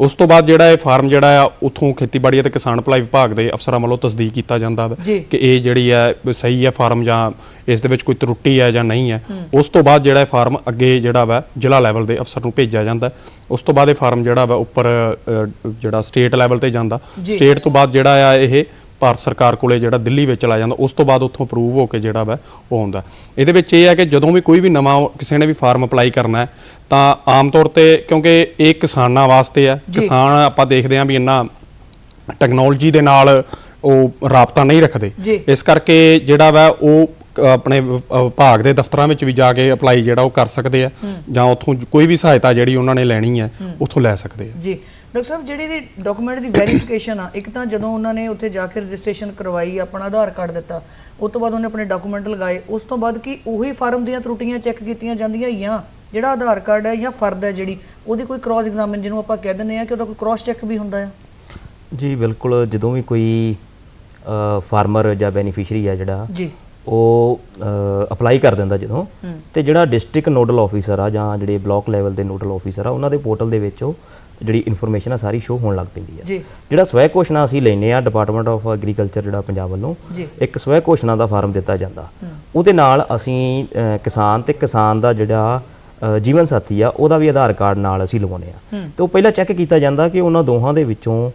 ਉਸ ਤੋਂ ਬਾਅਦ ਜਿਹੜਾ ਇਹ ਫਾਰਮ ਜਿਹੜਾ ਆ ਉਥੋਂ ਖੇਤੀਬਾੜੀ ਅਤੇ ਕਿਸਾਨ ਭਲਾਈ ਵਿਭਾਗ ਦੇ ਅਫਸਰਾਂ ਵੱਲੋਂ ਤਸਦੀਕ ਕੀਤਾ ਜਾਂਦਾ ਵਾ। ਕਿ ਇਹ ਜਿਹੜੀ ਹੈ ਵੀ ਸਹੀ ਹੈ ਫਾਰਮ ਜਾਂ ਇਸ ਦੇ ਵਿੱਚ ਕੋਈ ਤਰੁੱਟੀ ਹੈ ਜਾਂ ਨਹੀਂ ਹੈ। ਉਸ ਤੋਂ ਬਾਅਦ ਜਿਹੜਾ ਇਹ ਫਾਰਮ ਅੱਗੇ ਜਿਹੜਾ ਵਾ ਜ਼ਿਲ੍ਹਾ ਲੈਵਲ ਦੇ ਅਫਸਰ ਨੂੰ ਭੇਜਿਆ ਜਾਂਦਾ। ਉਸ ਤੋਂ ਬਾਅਦ ਇਹ ਫਾਰਮ ਜਿਹੜਾ ਵਾ ਉੱਪਰ ਜਿਹੜਾ ਸਟੇਟ ਲੈਵਲ ਤੇ ਜਾਂਦਾ। ਸਟੇਟ ਤੋਂ ਬਾਅਦ ਜਿਹੜਾ ਆ ਇਹ ਭਾਰਤ ਸਰਕਾਰ ਕੋਲੇ ਜਿਹੜਾ ਦਿੱਲੀ ਵਿੱਚ ਚਲਾ ਜਾਂਦਾ ਉਸ ਤੋਂ ਬਾਅਦ ਉੱਥੋਂ ਅਪਰੂਵ ਹੋ ਕੇ ਜਿਹੜਾ ਵਾ ਉਹ ਆਉਂਦਾ ਇਹਦੇ ਵਿੱਚ ਇਹ ਹੈ ਕਿ ਜਦੋਂ ਵੀ ਕੋਈ ਵੀ ਨਵਾਂ ਕਿਸੇ ਨੇ ਵੀ ਫਾਰਮ ਅਪਲਾਈ ਕਰਨਾ ਹੈ ਤਾਂ ਆਮ ਤੌਰ ਤੇ ਕਿਉਂਕਿ ਇਹ ਕਿਸਾਨਾਂ ਵਾਸਤੇ ਹੈ। ਕਿਸਾਨ ਆਪਾਂ ਦੇਖਦੇ ਹਾਂ ਵੀ ਇੰਨਾ ਟੈਕਨੋਲੋਜੀ ਦੇ ਨਾਲ ਉਹ ਰਾਬਤਾ ਨਹੀਂ ਰੱਖਦੇ। ਇਸ ਕਰਕੇ ਜਿਹੜਾ ਵਾ ਉਹ ਆਪਣੇ ਵਿਭਾਗ ਦੇ ਦਫ਼ਤਰਾਂ ਵਿੱਚ ਵੀ ਜਾ ਕੇ ਅਪਲਾਈ ਜਿਹੜਾ ਉਹ ਕਰ ਸਕਦੇ ਆ ਜਾਂ ਉੱਥੋਂ ਕੋਈ ਵੀ ਸਹਾਇਤਾ ਜਿਹੜੀ ਉਹਨਾਂ ਨੇ ਲੈਣੀ ਹੈ। ਉੱਥੋਂ ਲੈ ਸਕਦੇ ਆ। ਜੀ। ਡਾਕਟਰ ਸਾਹਿਬ ਜਿਹੜੀ ਦੀ ਡਾਕੂਮੈਂਟ ਦੀ ਵੈਰੀਫਿਕੇਸ਼ਨ ਆ ਇੱਕ ਤਾਂ ਜਦੋਂ ਉਹਨਾਂ ਨੇ ਉੱਥੇ ਜਾ ਕੇ ਰਜਿਸਟ੍ਰੇਸ਼ਨ ਕਰਵਾਈ ਆਪਣਾ ਆਧਾਰ ਕਾਰਡ ਦਿੱਤਾ ਉਸ ਤੋਂ ਬਾਅਦ ਉਹਨੇ ਆਪਣੇ ਡਾਕੂਮੈਂਟ ਲਗਾਏ ਉਸ ਤੋਂ ਬਾਅਦ ਕੀ ਉਹੀ ਫਾਰਮ ਦੀਆਂ ਤਰੁੱਟੀਆਂ ਚੈੱਕ ਕੀਤੀਆਂ ਜਾਂਦੀਆਂ ਜਾਂ ਜਿਹੜਾ ਆਧਾਰ ਕਾਰਡ ਹੈ ਜਾਂ ਫਰਦ ਹੈ ਜਿਹੜੀ ਉਹਦੀ ਕੋਈ ਕ੍ਰਾਸ ਐਗਜ਼ਾਮਿਨ ਜਿਹਨੂੰ ਆਪਾਂ ਕਹਿ ਦਿੰਦੇ ਆ ਕਿ ਉਹਦਾ ਕੋਈ ਕ੍ਰਾਸ ਚੈੱਕ ਵੀ ਹੁੰਦਾ ਆ? ਜੀ ਬਿਲਕੁਲ ਜਦੋਂ ਵੀ ਕੋਈ ਫਾਰਮਰ ਜਾਂ ਬੈਨੀਫੀਸ਼ੀਅਰੀ ਆ ਜਿਹੜਾ ਜੀ। ਉਹ ਅਪਲਾਈ ਕਰ ਦਿੰਦਾ ਜਦੋਂ ਤੇ ਜਿਹੜਾ ਡਿਸਟ੍ਰਿਕਟ ਨੋਡਲ ਆਫੀਸਰ ਆ ਜਾਂ ਜਿਹੜੇ ਬਲਾਕ ਲੈਵਲ ਦੇ ਨੋਡਲ ਆਫੀਸਰ ਆ ਉਹਨਾਂ ਦੇ ਪੋਰਟਲ ਦੇ ਵਿੱਚ ਉਹ ਜਿਹੜੀ ਇਨਫੋਰਮੇਸ਼ਨ ਆ ਸਾਰੀ ਸ਼ੋ ਹੋਣ ਲੱਗ ਪੈਂਦੀ ਆ। ਜਿਹੜਾ ਸਵੈ ਘੋਸ਼ਣਾ ਅਸੀਂ ਲੈਨੇ ਆ ਡਿਪਾਰਟਮੈਂਟ ਆਫ ਐਗਰੀਕਲਚਰ ਜਿਹੜਾ ਪੰਜਾਬ ਵੱਲੋਂ ਇੱਕ ਸਵੈ ਘੋਸ਼ਣਾ ਦਾ ਫਾਰਮ ਦਿੱਤਾ ਜਾਂਦਾ। ਉਹਦੇ ਨਾਲ ਅਸੀਂ ਕਿਸਾਨ ਤੇ ਕਿਸਾਨ ਦਾ ਜਿਹੜਾ ਜੀਵਨ ਸਾਥੀ ਆ ਉਹਦਾ ਵੀ ਆਧਾਰ ਕਾਰਡ ਨਾਲ ਅਸੀਂ ਲਵਾਉਨੇ ਆ। ਤੇ ਉਹ ਪਹਿਲਾਂ ਚੈੱਕ ਕੀਤਾ ਜਾਂਦਾ ਕਿ ਉਹਨਾਂ ਦੋਹਾਂ ਦੇ ਵਿੱਚੋਂ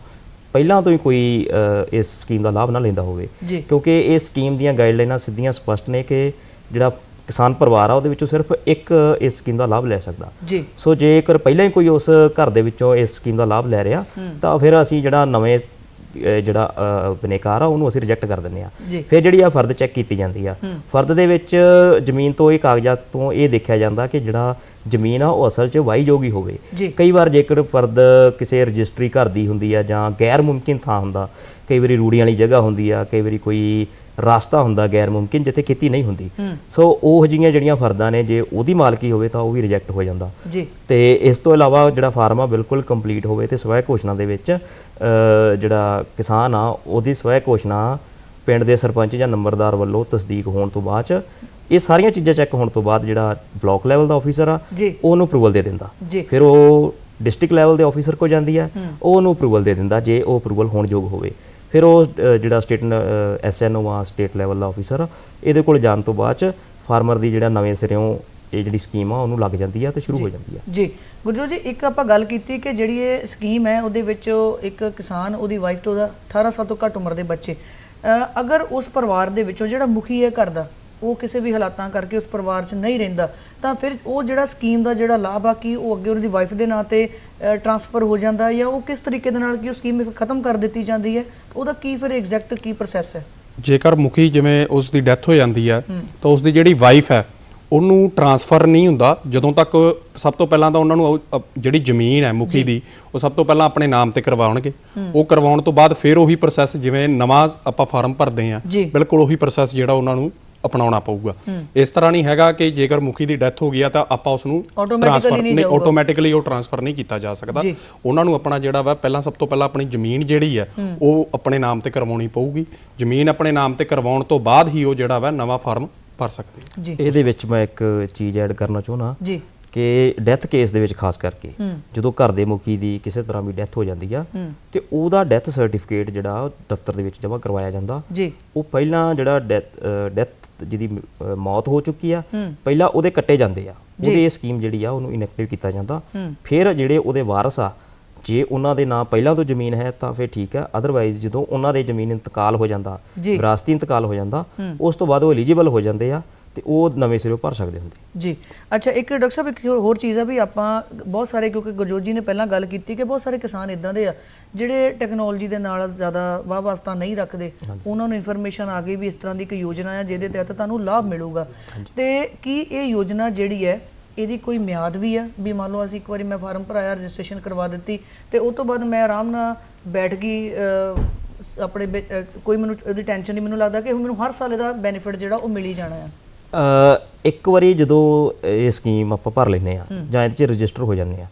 ਪਹਿਲਾਂ ਤੋਂ ਹੀ ਕੋਈ ਇਸ ਸਕੀਮ ਦਾ ਲਾਭ ਨਾ ਲੈਂਦਾ ਹੋਵੇ। ਕਿਉਂਕਿ ਇਹ ਸਕੀਮ ਦੀਆਂ ਗਾਈਡਲਾਈਨਾਂ ਸਿੱਧੀਆਂ ਸਪਸ਼ਟ ਨੇ ਕਿ ਜਿਹੜਾ ਕਿਸਾਨ ਪਰਿਵਾਰ ਆ ਉਹਦੇ ਵਿੱਚੋਂ ਸਿਰਫ ਇੱਕ ਇਸ ਸਕੀਮ ਦਾ ਲਾਭ ਲੈ ਸਕਦਾ। ਜੀ। ਸੋ ਜੇਕਰ ਪਹਿਲਾਂ ਹੀ ਕੋਈ ਉਸ ਘਰ ਦੇ ਵਿੱਚੋਂ ਇਸ ਸਕੀਮ ਦਾ ਲਾਭ ਲੈ ਰਿਹਾ ਤਾਂ ਫਿਰ ਅਸੀਂ ਜਿਹੜਾ ਨਵੇਂ ਜਿਹੜਾ ਬਿਨੇਕਾਰ ਆ ਉਹਨੂੰ ਅਸੀਂ ਰਿਜੈਕਟ ਕਰ ਦਿੰਦੇ ਆ ਫਿਰ ਜਿਹੜੀ ਆ ਫਰਦ ਚੈੱਕ ਕੀਤੀ ਜਾਂਦੀ ਆ। ਫਰਦ ਦੇ ਵਿੱਚ ਜ਼ਮੀਨ ਤੋਂ ਇਹ ਕਾਗਜ਼ਾਤ ਤੋਂ ਇਹ ਦੇਖਿਆ ਜਾਂਦਾ ਕਿ ਜਿਹੜਾ ਜ਼ਮੀਨ ਆ ਉਹ ਅਸਲ 'ਚ ਵਾਹੀਯੋਗ ਹੀ ਹੋਵੇ ਕਈ ਵਾਰ ਜੇਕਰ ਫਰਦ ਕਿਸੇ ਰਜਿਸਟਰੀ ਘਰ ਦੀ ਹੁੰਦੀ ਆ ਜਾਂ ਗੈਰ ਮੁਮਕਿਨ ਥਾਂ ਹੁੰਦਾ ਕਈ ਵਾਰੀ ਰੂੜੀਆਂ ਵਾਲੀ ਜਗ੍ਹਾ ਹੁੰਦੀ ਆ ਕਈ ਵਾਰੀ ਕੋਈ ਰਾਸਤਾ ਹੁੰਦਾ ਗੈਰ ਮੁਮਕਿਨ ਜਿੱਥੇ ਖੇਤੀ ਨਹੀਂ ਹੁੰਦੀ। ਸੋ ਉਹ ਜਿਹੀਆਂ ਜਿਹੜੀਆਂ ਫਰਦਾਂ ਨੇ ਜੇ ਉਹਦੀ ਮਾਲਕੀ ਹੋਵੇ ਤਾਂ ਉਹ ਵੀ ਰਿਜੈਕਟ ਹੋ ਜਾਂਦਾ। ਜੀ। ਤੇ ਇਸ ਤੋਂ ਇਲਾਵਾ ਜਿਹੜਾ ਫਾਰਮ ਆ ਬਿਲਕੁਲ ਕੰਪਲੀਟ ਹੋਵੇ ਤੇ ਸਵੈ ਘੋਸ਼ਣਾ ਦੇ ਵਿੱਚ ਜਿਹੜਾ ਕਿਸਾਨ ਆ ਉਹਦੀ ਸਵੈ ਘੋਸ਼ਣਾ ਪਿੰਡ ਦੇ ਸਰਪੰਚ ਜਾਂ ਨੰਬਰਦਾਰ ਵੱਲੋਂ ਤਸਦੀਕ ਹੋਣ ਤੋਂ ਬਾਅਦ ਚ ਇਹ ਸਾਰੀਆਂ ਚੀਜ਼ਾਂ ਚੈੱਕ ਹੋਣ ਤੋਂ ਬਾਅਦ ਜਿਹੜਾ ਬਲਾਕ ਲੈਵਲ ਦਾ ਆਫੀਸਰ ਆ ਉਹਨੂੰ ਅਪਰੂਵਲ ਦੇ ਦਿੰਦਾ। ਫਿਰ ਉਹ ਡਿਸਟ੍ਰਿਕਟ ਲੈਵਲ ਦੇ ਆਫੀਸਰ ਕੋ ਜਾਂਦੀ ਹੈ। ਉਹ ਉਹਨੂੰ ਅਪਰੂਵਲ ਦੇ ਦਿੰਦਾ ਜੇ ਉਹ ਅਪਰੂਵਲ ਹੋਣ ਯੋਗ ਹੋਵੇ। ਫਿਰ ਉਹ ਅ, ਜਿਹੜਾ ਸਟੇਟ ਐਸਐਨਓ ਆ ਸਟੇਟ ਲੈਵਲ ਦਾ ਆਫੀਸਰ ਇਹਦੇ ਕੋਲ ਜਾਣ ਤੋਂ ਬਾਅਦ ਚ ਫਾਰਮਰ ਦੀ ਜਿਹੜਾ ਨਵੇਂ ਸਿਰਿਓਂ ਇਹ ਜਿਹੜੀ ਸਕੀਮ ਆ ਉਹਨੂੰ ਲੱਗ ਜਾਂਦੀ ਆ ਤੇ ਸ਼ੁਰੂ ਹੋ ਜਾਂਦੀ ਆ। ਜੀ। ਗੁਰਜੋਤ ਜੀ ਇੱਕ ਆਪਾਂ ਗੱਲ ਕੀਤੀ ਕਿ ਜਿਹੜੀ ਇਹ ਸਕੀਮ ਹੈ ਉਹਦੇ ਵਿੱਚ ਉਹ ਇੱਕ ਕਿਸਾਨ ਉਹਦੀ ਵਾਈਫ ਤੇ ਉਹਦਾ 18 ਸਾਲ ਤੋਂ ਘੱਟ ਉਮਰ ਦੇ ਬੱਚੇ ਅਗਰ ਉਸ ਪਰਿਵਾਰ ਦੇ ਵਿੱਚੋਂ ਜਿਹੜਾ ਮੁਖੀ ਹੈ ਘਰ ਦਾ ਉਹ ਕਿਸੇ ਵੀ ਹਾਲਾਤਾਂ ਕਰਕੇ ਉਸ ਪਰਿਵਾਰ 'ਚ ਨਹੀਂ ਰਹਿੰਦਾ ਤਾਂ ਫਿਰ ਉਹ ਜਿਹੜਾ ਸਕੀਮ ਦਾ ਜਿਹੜਾ ਲਾਭ ਆ ਕੀ ਉਹ ਅੱਗੇ ਉਹਦੀ ਵਾਈਫ ਦੇ ਨਾਂ ਤੇ ਟਰਾਂਸਫਰ ਹੋ ਜਾਂਦਾ ਜਾਂ ਉਹ ਕਿਸ ਤਰੀਕੇ ਦੇ ਨਾਲ ਕੀ ਉਹ ਸਕੀਮ ਖਤਮ ਕਰ ਦਿੱਤੀ ਜਾਂਦੀ ਹੈ ਉਹਦਾ ਕੀ ਫਿਰ ਐਗਜ਼ੈਕਟ ਕੀ ਪ੍ਰੋਸੈਸ ਹੈ? ਜੇਕਰ ਮੁਖੀ ਜਿਵੇਂ ਉਸ ਦੀ ਡੈਥ ਹੋ ਜਾਂਦੀ ਹੈ ਤਾਂ ਉਸ ਦੀ ਜਿਹੜੀ ਵਾਈਫ ਹੈ ਉਹਨੂੰ ਟਰਾਂਸਫਰ ਨਹੀਂ ਹੁੰਦਾ ਜਦੋਂ ਤੱਕ ਸਭ ਤੋਂ ਪਹਿਲਾਂ ਤਾਂ ਉਹਨਾਂ ਨੂੰ ਜਿਹੜੀ ਜ਼ਮੀਨ ਹੈ ਮੁਖੀ ਦੀ ਉਹ ਸਭ ਤੋਂ ਪਹਿਲਾਂ ਆਪਣੇ ਨਾਮ ਤੇ ਕਰਵਾਉਣਗੇ। ਉਹ ਕਰਵਾਉਣ ਤੋਂ ਬਾਅਦ ਫਿਰ ਉਹੀ ਪ੍ਰੋਸੈਸ ਜਿਵੇਂ ਨਵਾਂ ਆਪਾਂ ਫਾਰਮ ਭਰਦੇ ਆ। ਬਿਲਕੁਲ ਉਹੀ ਪ੍ਰੋਸੈਸ ਜਿਹੜਾ ਉਹਨਾਂ ਨੂੰ ਅਪਣਾਉਣਾ ਪਊਗਾ। ਇਸ ਤਰ੍ਹਾਂ ਨਹੀਂ ਹੈਗਾ ਕਿ ਜੇਕਰ ਮੁਖੀ ਦੀ ਡੈਥ ਹੋ ਗਈ ਆ ਤਾਂ ਆਪਾਂ ਉਸ ਨੂੰ ਟ੍ਰਾਂਸਫਰ ਨਹੀਂ। ਆਟੋਮੈਟਿਕਲੀ ਉਹ ਟ੍ਰਾਂਸਫਰ ਨਹੀਂ ਕੀਤਾ ਜਾ ਸਕਦਾ। ਉਹਨਾਂ ਨੂੰ ਆਪਣਾ ਜਿਹੜਾ ਵਾ ਪਹਿਲਾਂ ਸਭ ਤੋਂ ਪਹਿਲਾਂ ਆਪਣੀ ਜ਼ਮੀਨ ਜਿਹੜੀ ਹੈ। ਉਹ ਆਪਣੇ ਨਾਮ ਤੇ ਕਰਵਾਉਣੀ ਪਊਗੀ। ਜ਼ਮੀਨ ਆਪਣੇ ਨਾਮ ਤੇ ਕਰਵਾਉਣ ਤੋਂ ਬਾਅਦ ਹੀ ਉਹ ਜਿਹੜਾ ਵਾ ਨਵਾਂ ਫਾਰਮ ਭਰ ਸਕਦੇ। ਜੀ। ਇਹਦੇ ਵਿੱਚ ਮੈਂ ਇੱਕ ਚੀਜ਼ ਐਡ ਕਰਨਾ ਚਾਹੁੰਦਾ। ਜੀ। ਕਿ ਡੈਥ ਕੇਸ ਦੇ ਵਿੱਚ ਖਾਸ ਕਰਕੇ ਜਦੋਂ ਘਰ ਦੇ ਮੁਖੀ ਦੀ ਕਿਸੇ ਤਰ੍ਹਾਂ ਵੀ ਡੈਥ ਹੋ ਜਾਂਦੀ ਆ ਤੇ ਉਹਦਾ ਡੈਥ ਸਰਟੀਫਿਕੇਟ ਜਿਹੜਾ ਦਫ਼ਤਰ ਦੇ ਵਿੱਚ ਜਮ੍ਹਾਂ ਕਰਵਾਇਆ ਜਾਂਦਾ। ਜੀ। ਉਹ ਪਹਿਲਾਂ ਜਿਹੜਾ ਡੈਥ ਡੈਥ ਜਿਹਦੀ ਮੌਤ ਹੋ ਚੁੱਕੀ ਆ ਪਹਿਲਾਂ ਉਹਦੇ ਕੱਟੇ ਜਾਂਦੇ ਆ। ਉਹਦੀ ਇਹ ਸਕੀਮ ਜਿਹੜੀ ਆ ਉਹਨੂੰ ਇਨਐਕਟਿਵ ਕੀਤਾ ਜਾਂਦਾ। ਫਿਰ ਜਿਹੜੇ ਉਹਦੇ ਵਾਰਸ ਆ ਜੇ ਉਹਨਾਂ ਦੇ ਨਾਂ ਪਹਿਲਾਂ ਤੋਂ ਜ਼ਮੀਨ ਹੈ ਤਾਂ ਫਿਰ ਠੀਕ ਹੈ ਅਦਰਵਾਈਜ਼ ਜਦੋਂ ਉਹਨਾਂ ਦੇ ਜ਼ਮੀਨ ਇੰਤਕਾਲ ਹੋ ਜਾਂਦਾ। ਵਿਰਾਸਤੀ ਇੰਤਕਾਲ ਹੋ ਜਾਂਦਾ ਉਸ ਤੋਂ ਬਾਅਦ ਉਹ ਐਲੀਜੀਬਲ ਹੋ ਜਾਂਦੇ ਆ। ਤੇ ਉਹ ਨਵੇਂ ਸਿਰੋਂ ਭਰ ਸਕਦੇ ਹੁੰਦੇ। ਜੀ। ਅੱਛਾ ਇੱਕ ਡਾਕਟਰ ਸਾਹਿਬ ਇੱਕ ਹੋਰ ਚੀਜ਼ ਆ ਵੀ ਆਪਾਂ ਬਹੁਤ ਸਾਰੇ ਕਿਉਂਕਿ ਗੁਰਜੋਤ ਜੀ ਨੇ ਪਹਿਲਾਂ ਗੱਲ ਕੀਤੀ ਕਿ ਬਹੁਤ ਸਾਰੇ ਕਿਸਾਨ ਇਦਾਂ ਦੇ ਆ ਜਿਹੜੇ ਟੈਕਨੋਲੋਜੀ ਦੇ ਨਾਲ ਜ਼ਿਆਦਾ ਵਾਹ ਵਾਸਤਾ ਨਹੀਂ ਰੱਖਦੇ। ਉਹਨਾਂ ਨੂੰ ਇਨਫੋਰਮੇਸ਼ਨ ਆ ਗਈ ਵੀ ਇਸ ਤਰ੍ਹਾਂ ਦੀ ਇੱਕ ਯੋਜਨਾ ਹੈ ਜਿਹਦੇ ਤਹਿਤ ਤੁਹਾਨੂੰ ਲਾਭ ਮਿਲੂਗਾ। ਤੇ ਕੀ ਇਹ ਯੋਜਨਾ ਜਿਹੜੀ ਹੈ ਇਹਦੀ ਕੋਈ ਮਿਆਦ ਵੀ ਆ? ਵੀ ਮੰਨ ਲਓ ਅਸੀਂ ਇੱਕ ਵਾਰੀ ਮੈਂ ਫਾਰਮ ਭਰਾਇਆ ਰਜਿਸਟ੍ਰੇਸ਼ਨ ਕਰਵਾ ਦਿੱਤੀ ਤੇ ਉਸ ਤੋਂ ਬਾਅਦ ਮੈਂ ਆਰਾਮ ਨਾਲ ਬੈਠ ਗਈ ਆਪਣੇ ਕੋਈ ਮੈਨੂੰ ਉਹਦੀ ਟੈਨਸ਼ਨ ਨਹੀਂ ਮੈਨੂੰ ਲੱਗਦਾ ਕਿ ਮੈਨੂੰ ਹਰ ਸਾਲ ਇਹਦਾ ਬੈਨੀਫਿਟ ਜਿਹੜਾ ਉਹ ਮਿਲ ਹੀ ਜਾਣਾ ਆ। ਅ, ਇੱਕ ਵਾਰੀ ਜਦੋਂ ਇਹ ਸਕੀਮ ਆਪਾਂ ਭਰ ਲੈਨੇ ਆ ਜਾਂ ਇਹਦੇ 'ਚ ਰਜਿਸਟਰ ਹੋ ਜਾਂਦੇ ਆ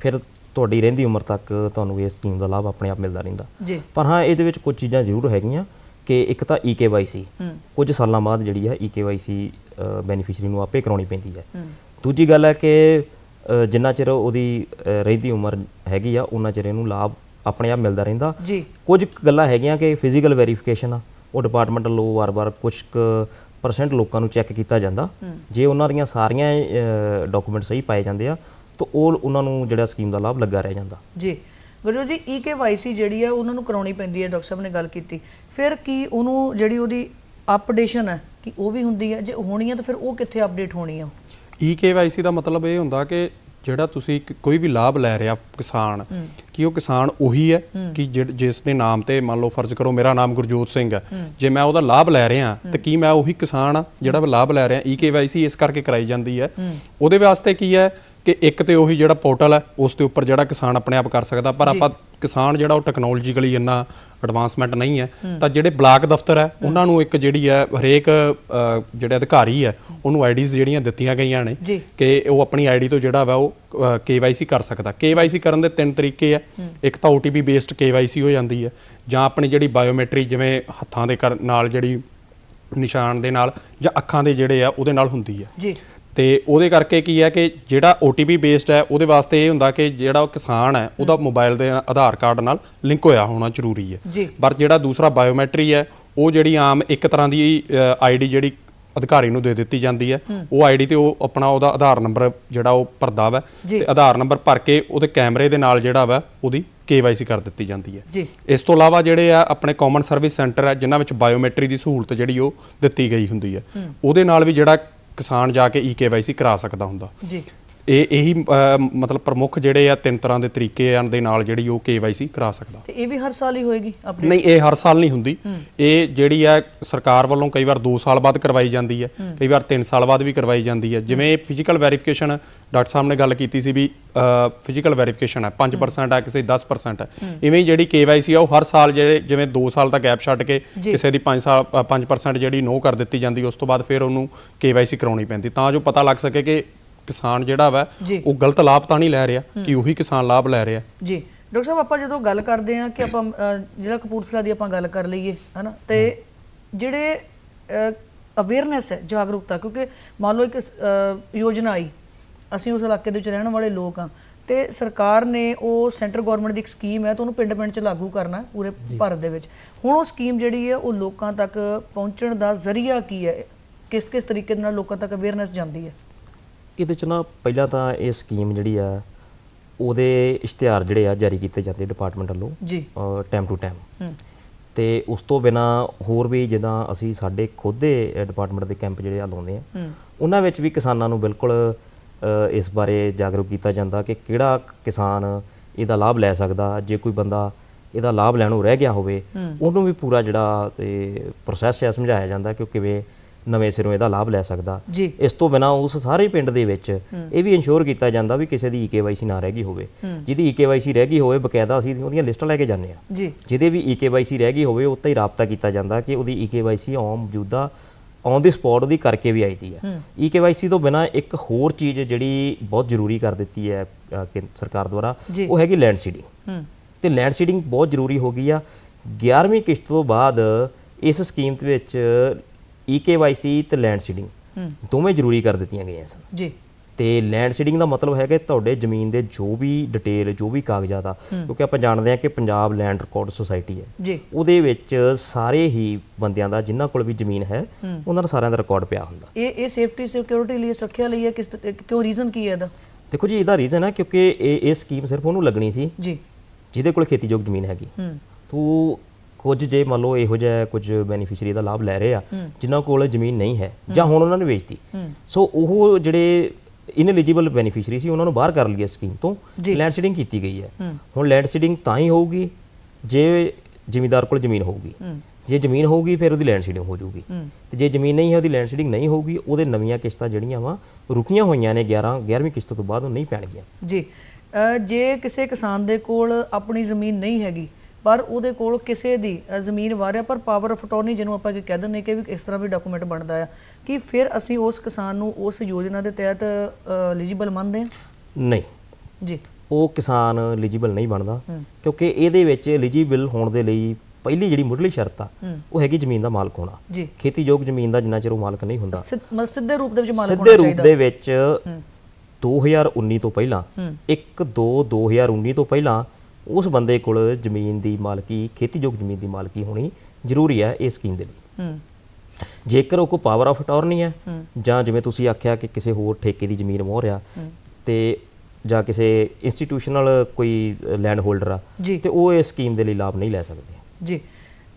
ਫਿਰ ਤੁਹਾਡੀ ਰਹਿੰਦੀ ਉਮਰ ਤੱਕ ਤੁਹਾਨੂੰ ਇਹ ਸਕੀਮ ਦਾ ਲਾਭ ਆਪਣੇ ਆਪ ਮਿਲਦਾ ਰਹਿੰਦਾ। ਪਰ ਹਾਂ ਇਹਦੇ ਵਿੱਚ ਕੁਝ ਚੀਜ਼ਾਂ ਜ਼ਰੂਰ ਹੈਗੀਆਂ ਕਿ ਇੱਕ ਤਾਂ EKYC ਕੁਝ ਸਾਲਾਂ ਬਾਅਦ ਜਿਹੜੀ ਹੈ EKYC ਬੈਨੀਫੀਸ਼ੀਅਰੀ ਨੂੰ ਆਪੇ ਕਰਾਉਣੀ ਪੈਂਦੀ ਹੈ। ਦੂਜੀ ਗੱਲ ਹੈ ਕਿ ਜਿੰਨਾ ਚਿਰ ਉਹਦੀ ਰਹਿੰਦੀ ਉਮਰ ਹੈਗੀ ਆ ਉਹਨਾਂ ਚਿਰ ਇਹਨੂੰ ਲਾਭ ਆਪਣੇ ਆਪ ਮਿਲਦਾ ਰਹਿੰਦਾ। ਜੀ। ਕੁਝ ਗੱਲਾਂ ਹੈਗੀਆਂ ਕਿ ਫਿਜ਼ੀਕਲ ਵੈਰੀਫਿਕੇਸ਼ਨ ਆ ਉਹ ਡਿਪਾਰਟਮੈਂਟ ਵੱਲੋਂ ਵਾਰ-ਵਾਰ ਕੁਝ ਪਰਸੈਂਟ ਲੋਕਾਂ ਨੂੰ ਚੈੱਕ ਕੀਤਾ ਜਾਂਦਾ। ਜੇ ਉਹਨਾਂ ਦੀਆਂ ਸਾਰੀਆਂ ਡਾਕੂਮੈਂਟ ਸਹੀ ਪਾਏ ਜਾਂਦੇ ਆ ਤਾਂ ਉਹ ਉਹਨਾਂ ਨੂੰ ਜਿਹੜਾ ਸਕੀਮ ਦਾ ਲਾਭ ਲੱਗਾ ਰਹਿ ਜਾਂਦਾ। ਜੀ। ਗੁਰਜੋਤ ਜੀ EKYC ਜਿਹੜੀ ਹੈ ਉਹਨਾਂ ਨੂੰ ਕਰਾਉਣੀ ਪੈਂਦੀ ਹੈ ਡਾਕਟਰ ਸਾਹਿਬ ਨੇ ਗੱਲ ਕੀਤੀ। ਫਿਰ ਕੀ ਉਹਨੂੰ ਜਿਹੜੀ ਉਹਦੀ ਅਪਡੇਸ਼ਨ ਹੈ ਕਿ ਉਹ ਵੀ ਹੁੰਦੀ ਹੈ ਜੇ ਹੋਣੀ ਹੈ ਤਾਂ ਫਿਰ ਉਹ ਕਿੱਥੇ ਅਪਡੇਟ ਹੋਣੀ ਹੈ EKYC ਦਾ ਮਤਲਬ ਇਹ ਹੁੰਦਾ ਕਿ ਜਿਹੜਾ ਤੁਸੀਂ ਕੋਈ ਵੀ ਲਾਭ ਲੈ ਰਿਹਾ ਕਿਸਾਨ ਕਿ ਉਹ ਕਿਸਾਨ ਉਹੀ ਹੈ ਕਿ ਜਿਸ ਦੇ ਨਾਮ ਤੇ ਮੰਨ ਲਓ ਫਰਜ਼ ਕਰੋ ਮੇਰਾ ਨਾਮ ਗੁਰਜੋਤ ਸਿੰਘ ਹੈ। ਜੇ ਮੈਂ ਉਹਦਾ ਲਾਭ ਲੈ ਰਿਹਾ ਤੇ ਕੀ ਮੈਂ ਉਹੀ ਕਿਸਾਨ ਆ ਜਿਹੜਾ ਲਾਭ ਲੈ ਰਿਹਾ? EKYC ਇਸ ਕਰਕੇ ਕਰਾਈ ਜਾਂਦੀ ਹੈ। ਉਹਦੇ ਵਾਸਤੇ ਕੀ ਹੈ? ਕਿ ਇੱਕ ਤੇ ਉਹੀ ਜਿਹੜਾ ਪੋਰਟਲ ਹੈ ਉਸ ਦੇ ਉੱਪਰ ਜਿਹੜਾ ਕਿਸਾਨ ਆਪਣੇ ਆਪ ਕਰ ਸਕਦਾ ਪਰ ਆਪਾਂ ਕਿਸਾਨ ਜਿਹੜਾ ਉਹ ਟੈਕਨੋਲੋਜੀਕਲੀ ਇੰਨਾ ਐਡਵਾਂਸਮੈਂਟ ਨਹੀਂ ਹੈ। ਤਾਂ ਜਿਹੜੇ ਬਲਾਕ ਦਫ਼ਤਰ ਹੈ ਉਹਨਾਂ ਨੂੰ ਇੱਕ ਜਿਹੜੀ ਹੈ ਹਰੇਕ ਜਿਹੜੇ ਅਧਿਕਾਰੀ ਹੈ ਉਹਨੂੰ ਆਈਡੀਜ਼ ਜਿਹੜੀਆਂ ਦਿੱਤੀਆਂ ਗਈਆਂ ਨੇ। ਕਿ ਉਹ ਆਪਣੀ ਆਈਡੀ ਤੋਂ ਜਿਹੜਾ ਵਾ ਉਹ KYC ਕਰ ਸਕਦਾ। KYC ਕਰਨ ਦੇ ਤਿੰਨ ਤਰੀਕੇ ਆ ਇੱਕ ਤਾਂ OTP ਬੇਸਡ KYC ਹੋ ਜਾਂਦੀ ਹੈ ਜਾਂ ਆਪਣੀ ਜਿਹੜੀ ਬਾਇਓਮੈਟਰੀ ਜਿਵੇਂ ਹੱਥਾਂ ਦੇ ਨਾਲ ਜਿਹੜੀ ਨਿਸ਼ਾਨ ਦੇ ਨਾਲ ਜਾਂ ਅੱਖਾਂ ਦੇ ਜਿਹੜੇ ਆ ਉਹਦੇ ਨਾਲ ਹੁੰਦੀ ਹੈ। ਜੀ। ਤੇ ਉਹਦੇ ਕਰਕੇ ਕੀ ਹੈ ਕਿ ਜਿਹੜਾ OTP ਬੇਸਡ ਹੈ ਉਹਦੇ ਵਾਸਤੇ ਇਹ ਹੁੰਦਾ ਕਿ ਜਿਹੜਾ ਉਹ ਕਿਸਾਨ ਹੈ ਉਹਦਾ ਮੋਬਾਈਲ ਦੇ ਆਧਾਰ ਕਾਰਡ ਨਾਲ ਲਿੰਕ ਹੋਇਆ ਹੋਣਾ ਜ਼ਰੂਰੀ ਹੈ। ਪਰ ਜਿਹੜਾ ਦੂਸਰਾ ਬਾਇਓਮੈਟਰੀ ਹੈ ਉਹ ਜਿਹੜੀ ਆਮ ਇੱਕ ਤਰ੍ਹਾਂ ਦੀ ਆਈਡੀ ਜਿਹੜੀ ਅਧਿਕਾਰੀ ਨੂੰ ਦੇ ਦਿੱਤੀ ਜਾਂਦੀ ਹੈ ਉਹ ਆਈਡੀ ਤੇ ਉਹ ਆਪਣਾ ਉਹਦਾ ਆਧਾਰ ਨੰਬਰ ਜਿਹੜਾ ਉਹ ਭਰਦਾ ਵਾ। ਤੇ ਆਧਾਰ ਨੰਬਰ ਭਰ ਕੇ ਉਹਦੇ ਕੈਮਰੇ ਦੇ ਨਾਲ ਜਿਹੜਾ ਵਾ ਉਹਦੀ KYC ਕਰ ਦਿੱਤੀ ਜਾਂਦੀ ਹੈ। ਇਸ ਤੋਂ ਇਲਾਵਾ ਜਿਹੜੇ ਆ ਆਪਣੇ ਕਾਮਨ ਸਰਵਿਸ ਸੈਂਟਰ ਹੈ ਜਿਨ੍ਹਾਂ ਵਿੱਚ ਬਾਇਓਮੈਟਰੀ ਦੀ ਸਹੂਲਤ ਜਿਹੜੀ ਉਹ ਦਿੱਤੀ ਗਈ ਹੁੰਦੀ ਹੈ। ਉਹਦੇ ਨਾਲ ਵੀ ਜਿਹੜਾ ਕਿਸਾਨ ਜਾ ਕੇ EKYC ਕਰਾ ਸਕਦਾ ਹੁੰਦਾ। ਜੀ। ਇਹ ਇਹੀ ਮਤਲਬ ਪ੍ਰਮੁੱਖ ਜਿਹੜੇ ਆ ਤਿੰਨ ਤਰ੍ਹਾਂ ਦੇ ਤਰੀਕੇ ਆ ਦੇ ਨਾਲ ਜਿਹੜੀ ਉਹ KYC ਕਰਾ ਸਕਦਾ। ਤੇ ਇਹ ਵੀ ਹਰ ਸਾਲ ਹੀ ਹੋਏਗੀ ਅਪਡੇਟ ਨਹੀਂ ਇਹ ਹਰ ਸਾਲ ਨਹੀਂ ਹੁੰਦੀ। ਇਹ ਜਿਹੜੀ ਹੈ ਸਰਕਾਰ ਵੱਲੋਂ ਕਈ ਵਾਰ 2 ਸਾਲ ਬਾਅਦ ਕਰਵਾਈ ਜਾਂਦੀ ਹੈ ਕਈ ਵਾਰ 3 ਸਾਲ ਬਾਅਦ ਵੀ ਕਰਵਾਈ ਜਾਂਦੀ ਹੈ। ਜਿਵੇਂ ਫਿਜ਼ੀਕਲ ਵੈਰੀਫਿਕੇਸ਼ਨ ਡਾਕਟਰ ਸਾਹਿਬ ਨੇ ਗੱਲ ਕੀਤੀ ਸੀ ਵੀ ਫਿਜ਼ੀਕਲ ਵੈਰੀਫਿਕੇਸ਼ਨ ਹੈ 5% ਹੈ। ਕਿਸੇ ਦੀ 10% ਹੈ। ਇਵੇਂ ਹੀ ਜਿਹੜੀ KYC ਆ ਉਹ ਹਰ ਸਾਲ ਜਿਹੜੇ ਜਿਵੇਂ 2 ਸਾਲ ਦਾ ਗੈਪ ਛੱਡ ਕੇ ਕਿਸੇ ਦੀ 5 ਸਾਲ ਅ, 5% ਜਿਹੜੀ ਨੋ ਕਰ ਦਿੱਤੀ ਜਾਂਦੀ ਉਸ ਤੋਂ ਬਾਅਦ ਫਿਰ ਉਹਨੂੰ KYC ਕਰਾਉਣੀ ਪੈਂਦੀ। ਤਾਂ ਜੋ ਪਤਾ ਲੱਗ ਸਕੇ ਕਿ ਕਿਸਾਨ ਜਿਹੜਾ ਵਾ। ਉਹ ਗਲਤ ਲਾਭ ਤਾਂ ਨਹੀਂ ਲੈ ਰਿਹਾ ਕਿ ਉਹੀ ਕਿਸਾਨ ਲਾਭ ਲੈ ਰਿਹਾ। ਜੀ। ਡਾਕਟਰ ਸਾਹਿਬ ਆਪਾਂ ਜਦੋਂ ਗੱਲ ਕਰਦੇ ਹਾਂ ਕਿ ਆਪਾਂ ਜਿਹੜਾ ਕਪੂਰਥਲਾ ਦੀ ਆਪਾਂ ਗੱਲ ਕਰ ਲਈਏ ਹਨਾ ਤੇ ਜਿਹੜੇ ਅਵੇਅਰਨੈਸ ਹੈ ਜਾਗਰੂਕਤਾ ਕਿਉਂਕਿ ਮੰਨ ਲਓ ਇੱਕ ਯੋਜਨਾ ਆਈ ਅਸੀਂ ਉਸ ਇਲਾਕੇ ਦੇ ਵਿੱਚ ਰਹਿਣ ਵਾਲੇ ਲੋਕ ਆ ਤੇ ਸਰਕਾਰ ਨੇ ਉਹ ਸੈਂਟਰ ਗਵਰਨਮੈਂਟ ਦੀ ਇੱਕ ਸਕੀਮ ਹੈ ਤਾਂ ਉਹਨੂੰ ਪਿੰਡ-ਪਿੰਡ 'ਚ ਲਾਗੂ ਕਰਨਾ ਪੂਰੇ ਭਾਰਤ ਦੇ ਵਿੱਚ। ਹੁਣ ਉਹ ਸਕੀਮ ਜਿਹੜੀ ਹੈ ਉਹ ਲੋਕਾਂ ਤੱਕ ਪਹੁੰਚਣ ਦਾ ਜ਼ਰੀਆ ਕੀ ਹੈ? ਕਿਸ ਕਿਸ ਤਰੀਕੇ ਨਾਲ ਲੋਕਾਂ ਤੱਕ ਅਵੇਅਰਨੈਸ ਜਾਂਦੀ ਹੈ? ਇਹਦੇ ਚ ਨਾ ਪਹਿਲਾਂ ਤਾਂ ਇਹ ਸਕੀਮ ਜਿਹੜੀ ਆ ਉਹਦੇ ਇਸ਼ਤਿਹਾਰ ਜਿਹੜੇ ਆ ਜਾਰੀ ਕੀਤੇ ਜਾਂਦੇ ਡਿਪਾਰਟਮੈਂਟ ਵੱਲੋਂ ਜੀ। ਟਾਈਮ ਟੂ ਟਾਈਮ ਤੇ ਉਸ ਤੋਂ ਬਿਨਾ ਹੋਰ ਵੀ ਜਿੱਦਾਂ ਅਸੀਂ ਸਾਡੇ ਖੁਦ ਦੇ ਡਿਪਾਰਟਮੈਂਟ ਦੇ ਕੈਂਪ ਜਿਹੜੇ ਆ ਲਾਉਂਦੇ ਆ ਉਹਨਾਂ ਵਿੱਚ ਵੀ ਕਿਸਾਨਾਂ ਨੂੰ ਬਿਲਕੁਲ ਇਸ ਬਾਰੇ ਜਾਗਰੂਕ ਕੀਤਾ ਜਾਂਦਾ ਕਿ ਕਿਹੜਾ ਕਿਸਾਨ ਇਹਦਾ ਲਾਭ ਲੈ ਸਕਦਾ ਜੇ ਕੋਈ ਬੰਦਾ ਇਹਦਾ ਲਾਭ ਲੈਣੋਂ ਰਹਿ ਗਿਆ ਹੋਵੇ ਉਹਨੂੰ ਵੀ ਪੂਰਾ ਜਿਹੜਾ ਤੇ ਪ੍ਰੋਸੈਸ ਹੈ ਸਮਝਾਇਆ ਜਾਂਦਾ ਕਿ ਉਹ ਕਿਵੇਂ ਨਵੇਂ ਸਿਰੋਂ ਇਹਦਾ ਲਾਭ ਲੈ ਸਕਦਾ। ਇਸ ਤੋਂ ਬਿਨਾ ਉਸ ਸਾਰੇ ਪਿੰਡ ਦੇ ਵਿੱਚ ਇਹ ਵੀ ਇਨਸ਼ੋਰ ਕੀਤਾ ਜਾਂਦਾ ਵੀ ਕਿਸੇ ਦੀ EKYC ਨਾ ਰਹਿ ਗਈ ਹੋਵੇ। ਜਿਹਦੀ EKYC ਰਹਿ ਗਈ ਹੋਵੇ ਬਕਾਇਦਾ ਅਸੀਂ ਉਹਦੀਆਂ ਲਿਸਟਾਂ ਲੈ ਕੇ ਜਾਂਦੇ ਆ ਜਿਹਦੇ ਵੀ EKYC ਰਹਿ ਗਈ ਹੋਵੇ ਉੱਤੇ ਹੀ ਰਾਬਤਾ ਕੀਤਾ ਜਾਂਦਾ ਕਿ ਉਹਦੀ EKYC ਔਨ ਮੌਜੂਦਾ ਔਨ ਦੀ ਸਪੌਟ ਉਹਦੀ ਕਰਕੇ ਵੀ ਆਈਦੀ ਹੈ। EKYC ਤੋਂ ਬਿਨਾ ਇੱਕ ਹੋਰ ਚੀਜ਼ ਜਿਹੜੀ ਬਹੁਤ ਜ਼ਰੂਰੀ ਕਰ ਦਿੱਤੀ ਹੈ ਸਰਕਾਰ ਦੁਆਰਾ। ਉਹ ਹੈਗੀ ਲੈਂਡ ਸੀਡਿੰਗ ਤੇ ਲੈਂਡ ਸੀਡਿੰਗ ਬਹੁਤ ਜ਼ਰੂਰੀ ਹੋ ਗਈ ਆ। 11ਵੀਂ ਕਿਸ਼ਤ ਤੋਂ ਬਾਅਦ ਇਸ ਸਕੀਮ ਦੇ ਵਿੱਚ EKYC ਤੇ ਲੈਂਡ ਸੀਡਿੰਗ ਦੋਵੇਂ ਜ਼ਰੂਰੀ ਕਰ ਦਿੱਤੀਆਂ ਗਈਆਂ ਸਨ। ਜੀ। ਤੇ ਲੈਂਡ ਸੀਡਿੰਗ ਦਾ ਮਤਲਬ ਹੈ ਕਿ ਤੁਹਾਡੇ ਜ਼ਮੀਨ ਦੇ ਜੋ ਵੀ ਡਿਟੇਲ ਜੋ ਵੀ ਕਾਗਜ਼ਾਤ ਆ ਕਿਉਂਕਿ ਆਪਾਂ ਜਾਣਦੇ ਹਾਂ ਕਿ ਪੰਜਾਬ ਲੈਂਡ ਰਿਕਾਰਡ ਸੁਸਾਇਟੀ ਹੈ। ਜੀ। ਉਹਦੇ ਵਿੱਚ ਸਾਰੇ ਹੀ ਬੰਦਿਆਂ ਦਾ ਜਿਨ੍ਹਾਂ ਕੋਲ ਵੀ ਜ਼ਮੀਨ ਹੈ ਉਹਨਾਂ ਦਾ ਸਾਰਿਆਂ ਦਾ ਰਿਕਾਰਡ ਪਿਆ ਹੁੰਦਾ। ਇਹ ਇਹ ਸੇਫਟੀ ਸਿਕਿਉਰਿਟੀ ਲਈ ਰੱਖਿਆ ਲਈ ਹੈ ਕਿਸ ਕਿਉਂ ਰੀਜ਼ਨ ਕੀ ਹੈ ਇਹਦਾ? ਦੇਖੋ ਜੀ ਇਹਦਾ ਰੀਜ਼ਨ ਹੈ ਕਿਉਂਕਿ ਇਹ ਇਹ ਸਕੀਮ ਸਿਰਫ ਉਹਨੂੰ ਲੱਗਣੀ ਸੀ ਜੀ। ਜਿਹਦੇ ਕੋਲ ਖੇਤੀਯੋਗ ਜ਼ਮੀਨ ਹੈਗੀ। ਹੂੰ। ਤੋ ਕੁਝ ਜੇ ਮੰਨ ਲਓ ਇਹੋ ਜਿਹਾ ਕੁਝ ਬੈਨੀਫੀਸ਼ੀਅਰੀ ਦਾ ਲਾਭ ਲੈ ਰਹੇ ਆ ਜਿਨ੍ਹਾਂ ਕੋਲ ਜ਼ਮੀਨ ਨਹੀਂ ਹੈ ਜਾਂ ਹੁਣ ਉਹਨਾਂ ਨੇ ਵੇਚਤੀ। ਸੋ ਉਹ ਜਿਹੜੇ ਇਨਐਲੀਜੀਬਲ ਬੈਨੀਫੀਸ਼ੀਅਰੀ ਸੀ ਉਹਨਾਂ ਨੂੰ ਬਾਹਰ ਕਰ ਲਿਆ ਸਕੀਮ ਤੋਂ। ਲੈਂਡ ਸੀਡਿੰਗ ਕੀਤੀ ਗਈ ਹੈ। ਹੁਣ ਲੈਂਡ ਸੀਡਿੰਗ ਤਾਂ ਹੀ ਹੋਊਗੀ ਜੇ ਜ਼ਿਮੀਂਦਾਰ ਕੋਲ ਜ਼ਮੀਨ ਹੋਊਗੀ। ਜੇ ਜ਼ਮੀਨ ਹੋਊਗੀ ਫਿਰ ਉਹਦੀ ਲੈਂਡ ਸੀਡਿੰਗ ਹੋ ਜਾਊਗੀ। ਤੇ ਜੇ ਜ਼ਮੀਨ ਨਹੀਂ ਹੈ ਉਹਦੀ ਲੈਂਡ ਸੀਡਿੰਗ ਨਹੀਂ ਹੋਊਗੀ ਉਹਦੇ ਨਵੀਆਂ ਕਿਸ਼ਤਾਂ ਜਿਹੜੀਆਂ ਵਾ ਰੁਕੀਆਂ ਹੋਈਆਂ ਨੇ 11 11ਵੀਂ ਕਿਸ਼ਤ ਤੋਂ ਬਾਅਦ ਉਹ ਨਹੀਂ ਪੈਣਗੀਆਂ। ਜੀ। ਜੇ ਕਿਸੇ ਕਿਸਾਨ ਦੇ ਕੋਲ ਆਪਣੀ ਜ਼ਮੀਨ ਨਹੀਂ ਹੈਗੀ ਪਰ ਉਹਦੇ ਕੋਲ ਕਿਸੇ ਦੀ ਜ਼ਮੀਨ ਵਾਰਿਆ ਪਰ ਪਾਵਰ ਆਫ ਅਟਾਰਨੀ ਜਿਹਨੂੰ ਆਪਾਂ ਕਹਿ ਦਿੰਦੇ ਕਿ ਵੀ ਇਸ ਤਰ੍ਹਾਂ ਵੀ ਡਾਕੂਮੈਂਟ ਬਣਦਾ ਆ। ਕਿ ਫਿਰ ਅਸੀਂ ਉਸ ਕਿਸਾਨ ਨੂੰ ਉਸ ਯੋਜਨਾ ਦੇ ਤਹਿਤ ਐਲੀਜੀਬਲ ਮੰਨਦੇ ਹਾਂ? ਨਹੀਂ। ਜੀ। ਉਹ ਕਿਸਾਨ ਐਲੀਜੀਬਲ ਨਹੀਂ ਬਣਦਾ ਕਿਉਂਕਿ ਇਹਦੇ ਵਿੱਚ ਐਲੀਜੀਬਲ ਹੋਣ ਦੇ ਲਈ ਪਹਿਲੀ ਜਿਹੜੀ ਮੁੱਢਲੀ ਸ਼ਰਤ ਆ ਉਹ ਹੈਗੀ ਜ਼ਮੀਨ ਦਾ ਮਾਲਕ ਹੋਣਾ। ਜੀ। ਖੇਤੀਯੋਗ ਜ਼ਮੀਨ ਦਾ ਜਿੰਨਾ ਚਿਰ ਉਹ ਮਾਲਕ ਨਹੀਂ ਹੁੰਦਾ। ਸਿੱਧ- ਸਿੱਧੇ ਰੂਪ ਦੇ ਵਿੱਚ ਮਾਲਕ ਸਿੱਧੇ ਹੋਣਾ ਰੂਪ ਚਾਹੀਦਾ। ਦੇ ਵਿੱਚ 2019 ਤੋਂ ਪਹਿਲਾਂ 1 2 2019 ਤੋਂ ਪਹਿਲਾਂ ਉਸ ਬੰਦੇ ਕੋਲ ਜ਼ਮੀਨ ਦੀ ਮਾਲਕੀ ਖੇਤੀਯੋਗ ਜ਼ਮੀਨ ਦੀ ਮਾਲਕੀ ਹੋਣੀ ਜ਼ਰੂਰੀ ਹੈ ਇਸ ਸਕੀਮ ਦੇ ਲਈ। ਹੂੰ। ਜੇਕਰ ਉਹ ਕੋ ਪਾਵਰ ਆਫ ਅਟਾਰਨੀ ਹੈ ਜਾਂ ਜਿਵੇਂ ਤੁਸੀਂ ਆਖਿਆ ਕਿ ਕਿਸੇ ਹੋਰ ਠੇਕੇ ਦੀ ਜ਼ਮੀਨ ਮੋਹ ਰਿਹਾ ਤੇ ਜਾਂ ਕਿਸੇ ਇੰਸਟੀਟਿਊਸ਼ਨਲ ਕੋਈ ਲੈਂਡ ਹੋਲਡਰ ਆ। ਤੇ ਉਹ ਇਸ ਸਕੀਮ ਦੇ ਲਈ ਲਾਭ ਨਹੀਂ ਲੈ ਸਕਦੇ। ਜੀ।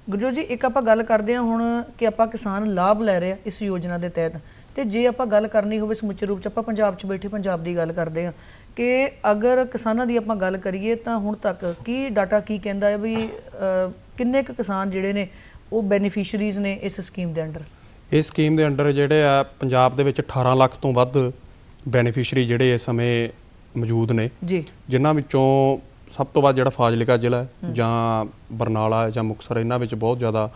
ਗੁਰਜੋਤ ਜੀ ਇੱਕ ਆਪਾਂ ਗੱਲ ਕਰਦੇ ਹਾਂ ਹੁਣ ਕਿ ਆਪਾਂ ਕਿਸਾਨ ਲਾਭ ਲੈ ਰਹੇ ਆ ਇਸ ਯੋਜਨਾ ਦੇ ਤਹਿਤ। ਤੇ ਜੇ ਆਪਾਂ ਗੱਲ ਕਰਨੀ ਹੋਵੇ ਸਮੁੱਚੇ ਰੂਪ ਚ ਆਪਾਂ ਪੰਜਾਬ ਚ ਬੈਠੇ ਪੰਜਾਬ ਦੀ ਗੱਲ ਕਰਦੇ ਹਾਂ। ਕਿ ਅਗਰ ਕਿਸਾਨਾਂ ਦੀ ਆਪਾਂ ਗੱਲ ਕਰੀਏ ਤਾਂ ਹੁਣ ਤੱਕ ਕੀ ਡਾਟਾ ਕੀ ਕਹਿੰਦਾ ਹੈ ਵੀ ਕਿੰਨੇ ਕੁ ਕਿਸਾਨ ਜਿਹੜੇ ਨੇ ਉਹ ਬੈਨੀਫੀਸ਼ੀਅਰੀਜ਼ ਨੇ ਇਸ ਸਕੀਮ ਦੇ ਅੰਡਰ? ਇਸ ਸਕੀਮ ਦੇ ਅੰਡਰ ਜਿਹੜੇ ਆ ਪੰਜਾਬ ਦੇ ਵਿੱਚ 18 ਲੱਖ ਤੋਂ ਵੱਧ ਬੈਨੀਫੀਸ਼ੀਅਰੀ ਜਿਹੜੇ ਇਸ ਸਮੇਂ ਮੌਜੂਦ ਨੇ। ਜੀ। ਜਿਨ੍ਹਾਂ ਵਿੱਚੋਂ ਸਭ ਤੋਂ ਵੱਧ ਜਿਹੜਾ ਫਾਜ਼ਿਲਕਾ ਜ਼ਿਲ੍ਹਾ ਜਾਂ ਬਰਨਾਲਾ ਜਾਂ ਮੁਕਤਸਰ ਇਹਨਾਂ ਵਿੱਚ ਬਹੁਤ ਜ਼ਿਆਦਾ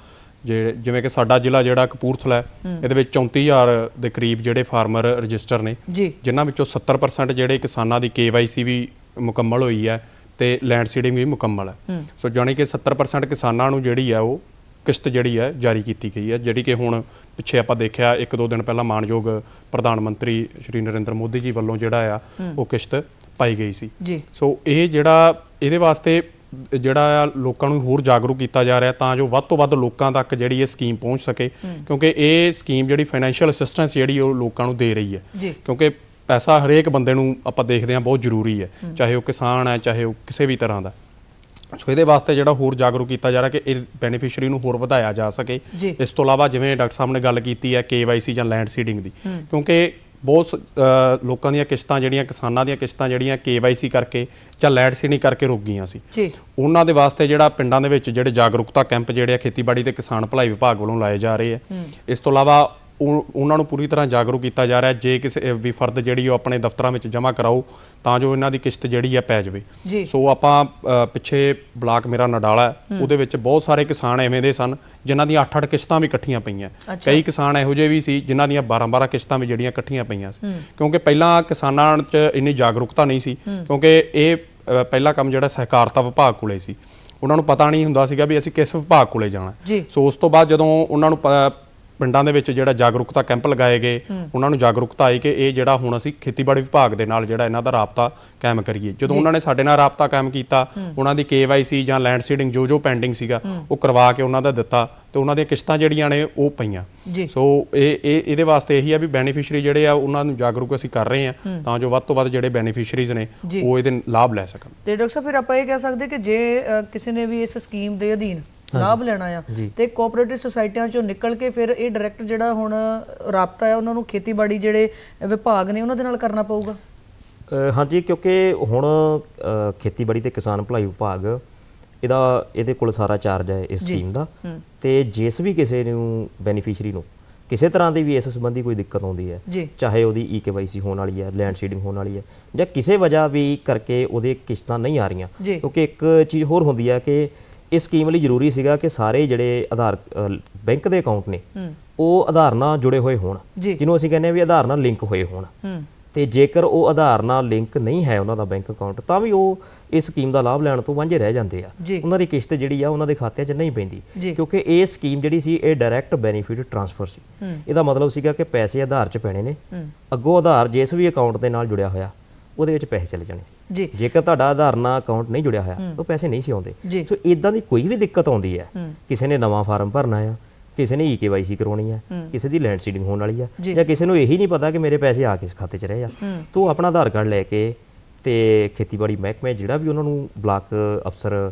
ਜਿਵੇਂ ਕਿ ਸਾਡਾ ਜ਼ਿਲ੍ਹਾ ਜਿਹੜਾ ਕਪੂਰਥਲਾ ਹੈ ਇਹਦੇ ਵਿੱਚ 34000 ਦੇ ਕਰੀਬ ਜਿਹੜੇ ਫਾਰਮਰ ਰਜਿਸਟਰ ਨੇ ਜਿਨ੍ਹਾਂ ਵਿੱਚੋਂ 70% ਜਿਹੜੇ ਕਿਸਾਨਾਂ ਦੀ KYC ਵੀ ਮੁਕੰਮਲ ਹੋਈ ਹੈ ਤੇ ਲੈਂਡ ਸੀਡਿੰਗ ਵੀ ਮੁਕੰਮਲ ਹੈ। ਸੋ ਜਾਣੀ ਕਿ 70% ਕਿਸਾਨਾਂ ਨੂੰ ਜਿਹੜੀ ਹੈ ਉਹ ਕਿਸ਼ਤ ਜਿਹੜੀ ਹੈ ਜਾਰੀ ਕੀਤੀ ਗਈ ਹੈ ਜਿਹੜੀ ਕਿ ਹੁਣ ਪਿੱਛੇ ਆਪਾਂ ਦੇਖਿਆ ਇੱਕ ਦੋ ਦਿਨ ਪਹਿਲਾਂ ਮਾਨਯੋਗ ਪ੍ਰਧਾਨ ਮੰਤਰੀ ਸ਼੍ਰੀ ਨਰਿੰਦਰ ਮੋਦੀ ਜੀ ਵੱਲੋਂ ਜਿਹੜਾ ਆ ਉਹ ਕਿਸ਼ਤ ਪਾਈ ਗਈ ਸੀ। ਸੋ ਇਹ ਜਿਹੜਾ ਇਹਦੇ ਵਾਸਤੇ ਜਿਹੜਾ ਆ ਲੋਕਾਂ ਨੂੰ ਹੋਰ ਜਾਗਰੂਕ ਕੀਤਾ ਜਾ ਰਿਹਾ ਤਾਂ ਜੋ ਵੱਧ ਤੋਂ ਵੱਧ ਲੋਕਾਂ ਤੱਕ ਜਿਹੜੀ ਇਹ ਸਕੀਮ ਪਹੁੰਚ ਸਕੇ। ਕਿਉਂਕਿ ਇਹ ਸਕੀਮ ਜਿਹੜੀ ਫਾਈਨੈਂਸ਼ੀਅਲ ਅਸਿਸਟੈਂਸ ਜਿਹੜੀ ਉਹ ਲੋਕਾਂ ਨੂੰ ਦੇ ਰਹੀ ਹੈ। ਕਿਉਂਕਿ ਪੈਸਾ ਹਰੇਕ ਬੰਦੇ ਨੂੰ ਆਪਾਂ ਦੇਖਦੇ ਹਾਂ ਬਹੁਤ ਜ਼ਰੂਰੀ ਹੈ ਚਾਹੇ ਉਹ ਕਿਸਾਨ ਹੈ ਚਾਹੇ ਉਹ ਕਿਸੇ ਵੀ ਤਰ੍ਹਾਂ ਦਾ। ਸੋ ਇਹਦੇ ਵਾਸਤੇ ਜਿਹੜਾ ਹੋਰ ਜਾਗਰੂਕ ਕੀਤਾ ਜਾ ਰਿਹਾ ਕਿ ਇਹ ਬੈਨੀਫੀਸ਼ੀਅਰੀ ਨੂੰ ਹੋਰ ਵਧਾਇਆ ਜਾ ਸਕੇ। ਇਸ ਤੋਂ ਇਲਾਵਾ ਜਿਵੇਂ ਡਾਕਟਰ ਸਾਹਿਬ ਨੇ ਗੱਲ ਕੀਤੀ ਹੈ KYC ਜਾਂ ਲੈਂਡ ਸੀਡਿੰਗ ਦੀ। ਕਿਉਂਕਿ ਬਹੁਤ ਲੋਕਾਂ ਦੀਆਂ ਕਿਸ਼ਤਾਂ ਜਿਹੜੀਆਂ ਕਿਸਾਨਾਂ ਦੀਆਂ ਕਿਸ਼ਤਾਂ ਜਿਹੜੀਆਂ KYC ਕਰਕੇ ਜਾਂ ਲੈਟ ਸੀਡਿੰਗ ਕਰਕੇ ਰੁਕ ਗਈਆਂ ਸੀ। ਜੀ। ਉਹਨਾਂ ਦੇ ਵਾਸਤੇ ਜਿਹੜਾ ਪਿੰਡਾਂ ਦੇ ਵਿੱਚ ਜਿਹੜੇ ਜਾਗਰੂਕਤਾ ਕੈਂਪ ਜਿਹੜੇ ਆ ਖੇਤੀਬਾੜੀ ਤੇ ਕਿਸਾਨ ਭਲਾਈ ਵਿਭਾਗ ਵੱਲੋਂ ਲਾਏ ਜਾ ਰਹੇ ਆ। ਇਸ ਤੋਂ ਇਲਾਵਾ ਉਹ- ਉਹਨਾਂ ਨੂੰ ਪੂਰੀ ਤਰ੍ਹਾਂ ਜਾਗਰੂਕ ਕੀਤਾ ਜਾ ਰਿਹਾ ਜੇ ਕਿਸੇ ਵੀ ਫਰਦ ਜਿਹੜੀ ਉਹ ਆਪਣੇ ਦਫ਼ਤਰਾਂ ਵਿੱਚ ਜਮ੍ਹਾਂ ਕਰਾਓ ਤਾਂ ਜੋ ਇਹਨਾਂ ਦੀ ਕਿਸ਼ਤ ਜਿਹੜੀ ਆ ਪੈ ਜਾਵੇ। ਜੀ। ਸੋ ਆਪਾਂ ਅ, ਪਿੱਛੇ ਬਲਾਕ ਮੇਰਾ ਨਡਾਲਾ ਹੈ, ਉਹਦੇ ਵਿੱਚ ਬਹੁਤ ਸਾਰੇ ਕਿਸਾਨ ਐਵੇਂ ਦੇ ਸਨ ਜਿਨ੍ਹਾਂ ਦੀਆਂ 8-8 ਕਿਸ਼ਤਾਂ ਵੀ ਇਕੱਠੀਆਂ ਪਈਆਂ। ਕਈ ਕਿਸਾਨ ਇਹੋ ਜਿਹੇ ਵੀ ਸੀ ਜਿਨ੍ਹਾਂ ਦੀਆਂ 12-12 ਕਿਸ਼ਤਾਂ ਵੀ ਜਿਹੜੀਆਂ ਇਕੱਠੀਆਂ ਪਈਆਂ ਸੀ। ਕਿਉਂਕਿ ਪਹਿਲਾਂ ਕਿਸਾਨਾਂ 'ਚ ਇੰਨੀ ਜਾਗਰੂਕਤਾ ਨਹੀਂ ਸੀ ਕਿਉਂਕਿ ਇਹ ਅ, ਪਹਿਲਾ ਕੰਮ ਜਿਹੜਾ ਸਹਿਕਾਰਤਾ ਵਿਭਾਗ ਕੋਲੇ ਸੀ। ਉਹਨਾਂ ਨੂੰ ਪਤਾ ਨਹੀਂ ਹੁੰਦਾ ਸੀਗਾ ਵੀ ਅਸੀਂ ਕਿਸ ਵਿਭਾਗ ਕੋਲੇ ਜਾਣਾ। ਜੀ। ਸੋ ਉਸ ਤੋਂ ਬਾਅਦ ਜਦੋਂ ਉਹਨਾਂ ਨੂੰ ਪ- ਪਿੰਡਾਂ ਦੇ ਵਿੱਚ ਜਿਹੜਾ ਜਾਗਰੂਕਤਾ ਕੈਂਪ ਲਗਾਏ ਗਏ ਉਹਨਾਂ ਨੂੰ ਜਾਗਰੂਕਤਾ ਆਈ ਕਿ ਇਹ ਜਿਹੜਾ ਹੁਣ ਅਸੀਂ ਖੇਤੀਬਾੜੀ ਵਿਭਾਗ ਦੇ ਨਾਲ ਜਿਹੜਾ ਇਹਨਾਂ ਦਾ ਰਾਬਤਾ ਕਾਇਮ ਕਰੀਏ। ਜਦੋਂ ਉਹਨਾਂ ਨੇ ਸਾਡੇ ਨਾਲ ਰਾਬਤਾ ਕਾਇਮ ਕੀਤਾ ਉਹਨਾਂ ਦੀ KYC ਜਾਂ ਲੈਂਡ ਸੀਡਿੰਗ ਜੋ ਜੋ ਪੈਂਡਿੰਗ ਸੀਗਾ ਉਹ ਕਰਵਾ ਕੇ ਉਹਨਾਂ ਦਾ ਦਿੱਤਾ ਤੇ ਉਹਨਾਂ ਦੀਆਂ ਕਿਸ਼ਤਾਂ ਜਿਹੜੀਆਂ ਨੇ ਉਹ ਪਈਆਂ। ਸੋ ਇਹ ਇਹ ਇਹਦੇ ਵਾਸਤੇ ਇਹੀ ਆ ਵੀ ਬੈਨੀਫੀਸ਼ੀਅਰੀ ਜਿਹੜੇ ਆ ਉਹਨਾਂ ਨੂੰ ਜਾਗਰੂਕ ਅਸੀਂ ਕਰ ਰਹੇ ਆ ਤਾਂ ਜੋ ਵੱਧ ਤੋਂ ਵੱਧ ਜਿਹੜੇ ਬੈਨੀਫੀਸ਼ੀਅਰੀਜ਼ ਨੇ। ਉਹ ਇਹਦੇ ਲਾਭ ਲੈ ਸਕਣ। ਤੇ ਡਾਕਟਰ ਸਾਹਿਬ ਫਿਰ ਆਪਾਂ ਇਹ ਕਹਿ ਸਕਦੇ ਕਿ ਜੇ ਕਿਸੇ ਨੇ ਵੀ ਇਸ ਸਕੀਮ ਦੇ ਅਧੀਨ ਲਾਭ ਲੈਣਾ ਆ। ਤੇ ਕੋਆਪਰੇਟਿਵ ਸੁਸਾਇਟੀਆਂ ਚੋਂ ਨਿਕਲ ਕੇ ਫਿਰ ਇਹ ਡਾਇਰੈਕਟ ਜਿਹੜਾ ਹੁਣ ਰਾਬਤਾ ਹੈ ਉਹਨਾਂ ਨੂੰ ਖੇਤੀਬਾੜੀ ਜਿਹੜੇ ਵਿਭਾਗ ਨੇ ਉਹਨਾਂ ਦੇ ਨਾਲ ਕਰਨਾ ਪਊਗਾ? ਹਾਂਜੀ ਕਿਉਂਕਿ ਹੁਣ ਖੇਤੀਬਾੜੀ ਤੇ ਕਿਸਾਨ ਭਲਾਈ ਵਿਭਾਗ ਇਹਦਾ ਇਹਦੇ ਕੋਲ ਸਾਰਾ ਚਾਰਜ ਹੈ ਇਸ ਸਕੀਮ ਦਾ। ਤੇ ਜਿਸ ਵੀ ਕਿਸੇ ਨੂੰ ਬੈਨੀਫੀਸ਼ੀਅਰੀ ਨੂੰ ਕਿਸੇ ਤਰ੍ਹਾਂ ਦੀ ਵੀ ਇਸ ਸੰਬੰਧੀ ਕੋਈ ਦਿੱਕਤ ਆਉਂਦੀ ਹੈ ਚਾਹੇ ਉਹਦੀ ਈਕੇਵਾਈਸੀ ਹੋਣ ਵਾਲੀ ਹੈ ਲੈਂਡ ਸ਼ੀਡਿੰਗ ਹੋਣ ਵਾਲੀ ਹੈ ਜਾਂ ਕਿਸੇ ਵਜ੍ਹਾ ਵੀ ਕਰਕੇ ਉਹਦੇ ਕਿਸ਼ਤਾਂ ਨਹੀਂ ਆ ਰਹੀਆਂ। ਕਿਉਂਕਿ ਇੱਕ ਚੀਜ਼ ਹੋਰ ਹੁੰਦੀ ਹੈ ਕਿ ਇਸ ਸਕੀਮ ਲਈ ਜ਼ਰੂਰੀ ਸੀਗਾ ਕਿ ਸਾਰੇ ਜਿਹੜੇ ਆਧਾਰ ਬੈਂਕ ਦੇ ਅਕਾਊਂਟ ਨੇ ਉਹ ਆਧਾਰ ਨਾਲ ਜੁੜੇ ਹੋਏ ਹੋਣ। ਜਿਹਨੂੰ ਅਸੀਂ ਕਹਿੰਦੇ ਆ ਵੀ ਆਧਾਰ ਨਾਲ ਲਿੰਕ ਹੋਏ ਹੋਣ। ਤੇ ਜੇਕਰ ਉਹ ਆਧਾਰ ਨਾਲ ਲਿੰਕ ਨਹੀਂ ਹੈ ਉਹਨਾਂ ਦਾ ਬੈਂਕ ਅਕਾਊਂਟ ਤਾਂ ਵੀ ਉਹ ਇਸ ਸਕੀਮ ਦਾ ਲਾਭ ਲੈਣ ਤੋਂ ਵਾਂਝੇ ਰਹਿ ਜਾਂਦੇ ਆ। ਉਹਨਾਂ ਦੀ ਕਿਸ਼ਤ ਜਿਹੜੀ ਆ ਉਹਨਾਂ ਦੇ ਖਾਤਿਆਂ 'ਚ ਨਹੀਂ ਪੈਂਦੀ। ਕਿਉਂਕਿ ਇਹ ਸਕੀਮ ਜਿਹੜੀ ਸੀ ਇਹ ਡਾਇਰੈਕਟ ਬੈਨੀਫਿਟ ਟ੍ਰਾਂਸਫਰ ਸੀ। ਇਹਦਾ ਮਤਲਬ ਸੀਗਾ ਕਿ ਪੈਸੇ ਆਧਾਰ 'ਚ ਪੈਣੇ ਨੇ। ਅੱਗੋਂ ਆਧਾਰ ਜਿਸ ਵੀ ਅਕਾਊਂਟ ਦੇ ਨਾਲ ਜੁੜਿਆ ਹੋਇਆ ਉਹਦੇ ਵਿੱਚ ਪੈਸੇ ਚਲੇ ਜਾਣੇ ਸੀ। ਜੀ। ਜੇਕਰ ਤੁਹਾਡਾ ਆਧਾਰ ਨਾਲ ਅਕਾਊਂਟ ਨਹੀਂ ਜੁੜਿਆ ਹੋਇਆ ਤਾਂ ਪੈਸੇ ਨਹੀਂ ਸੀ ਆਉਂਦੇ। ਸੋ ਇਦਾਂ ਦੀ ਕੋਈ ਵੀ ਦਿੱਕਤ ਆਉਂਦੀ ਹੈ ਕਿਸੇ ਨੇ ਨਵਾਂ ਫਾਰਮ ਭਰਨਾ ਆ ਕਿਸੇ ਨੇ ਈਕੇਵਾਈਸੀ ਕਰਵਾਉਣੀ ਹੈ। ਕਿਸੇ ਦੀ ਲੈਂਡ ਸੀਡਿੰਗ ਹੋਣ ਵਾਲੀ ਆ ਜੀ। ਕਿਸੇ ਨੂੰ ਇਹੀ ਨਹੀਂ ਪਤਾ ਕਿ ਮੇਰੇ ਪੈਸੇ ਆ ਕਿਸ ਖਾਤੇ 'ਚ ਰਹੇ ਆ। ਤਾਂ ਉਹ ਆਪਣਾ ਆਧਾਰ ਕਾਰਡ ਲੈ ਕੇ ਤੇ ਖੇਤੀਬਾੜੀ ਮਹਿਕਮੇ ਜਿਹੜਾ ਵੀ ਉਹਨਾਂ ਨੂੰ ਬਲਾਕ ਅਫਸਰ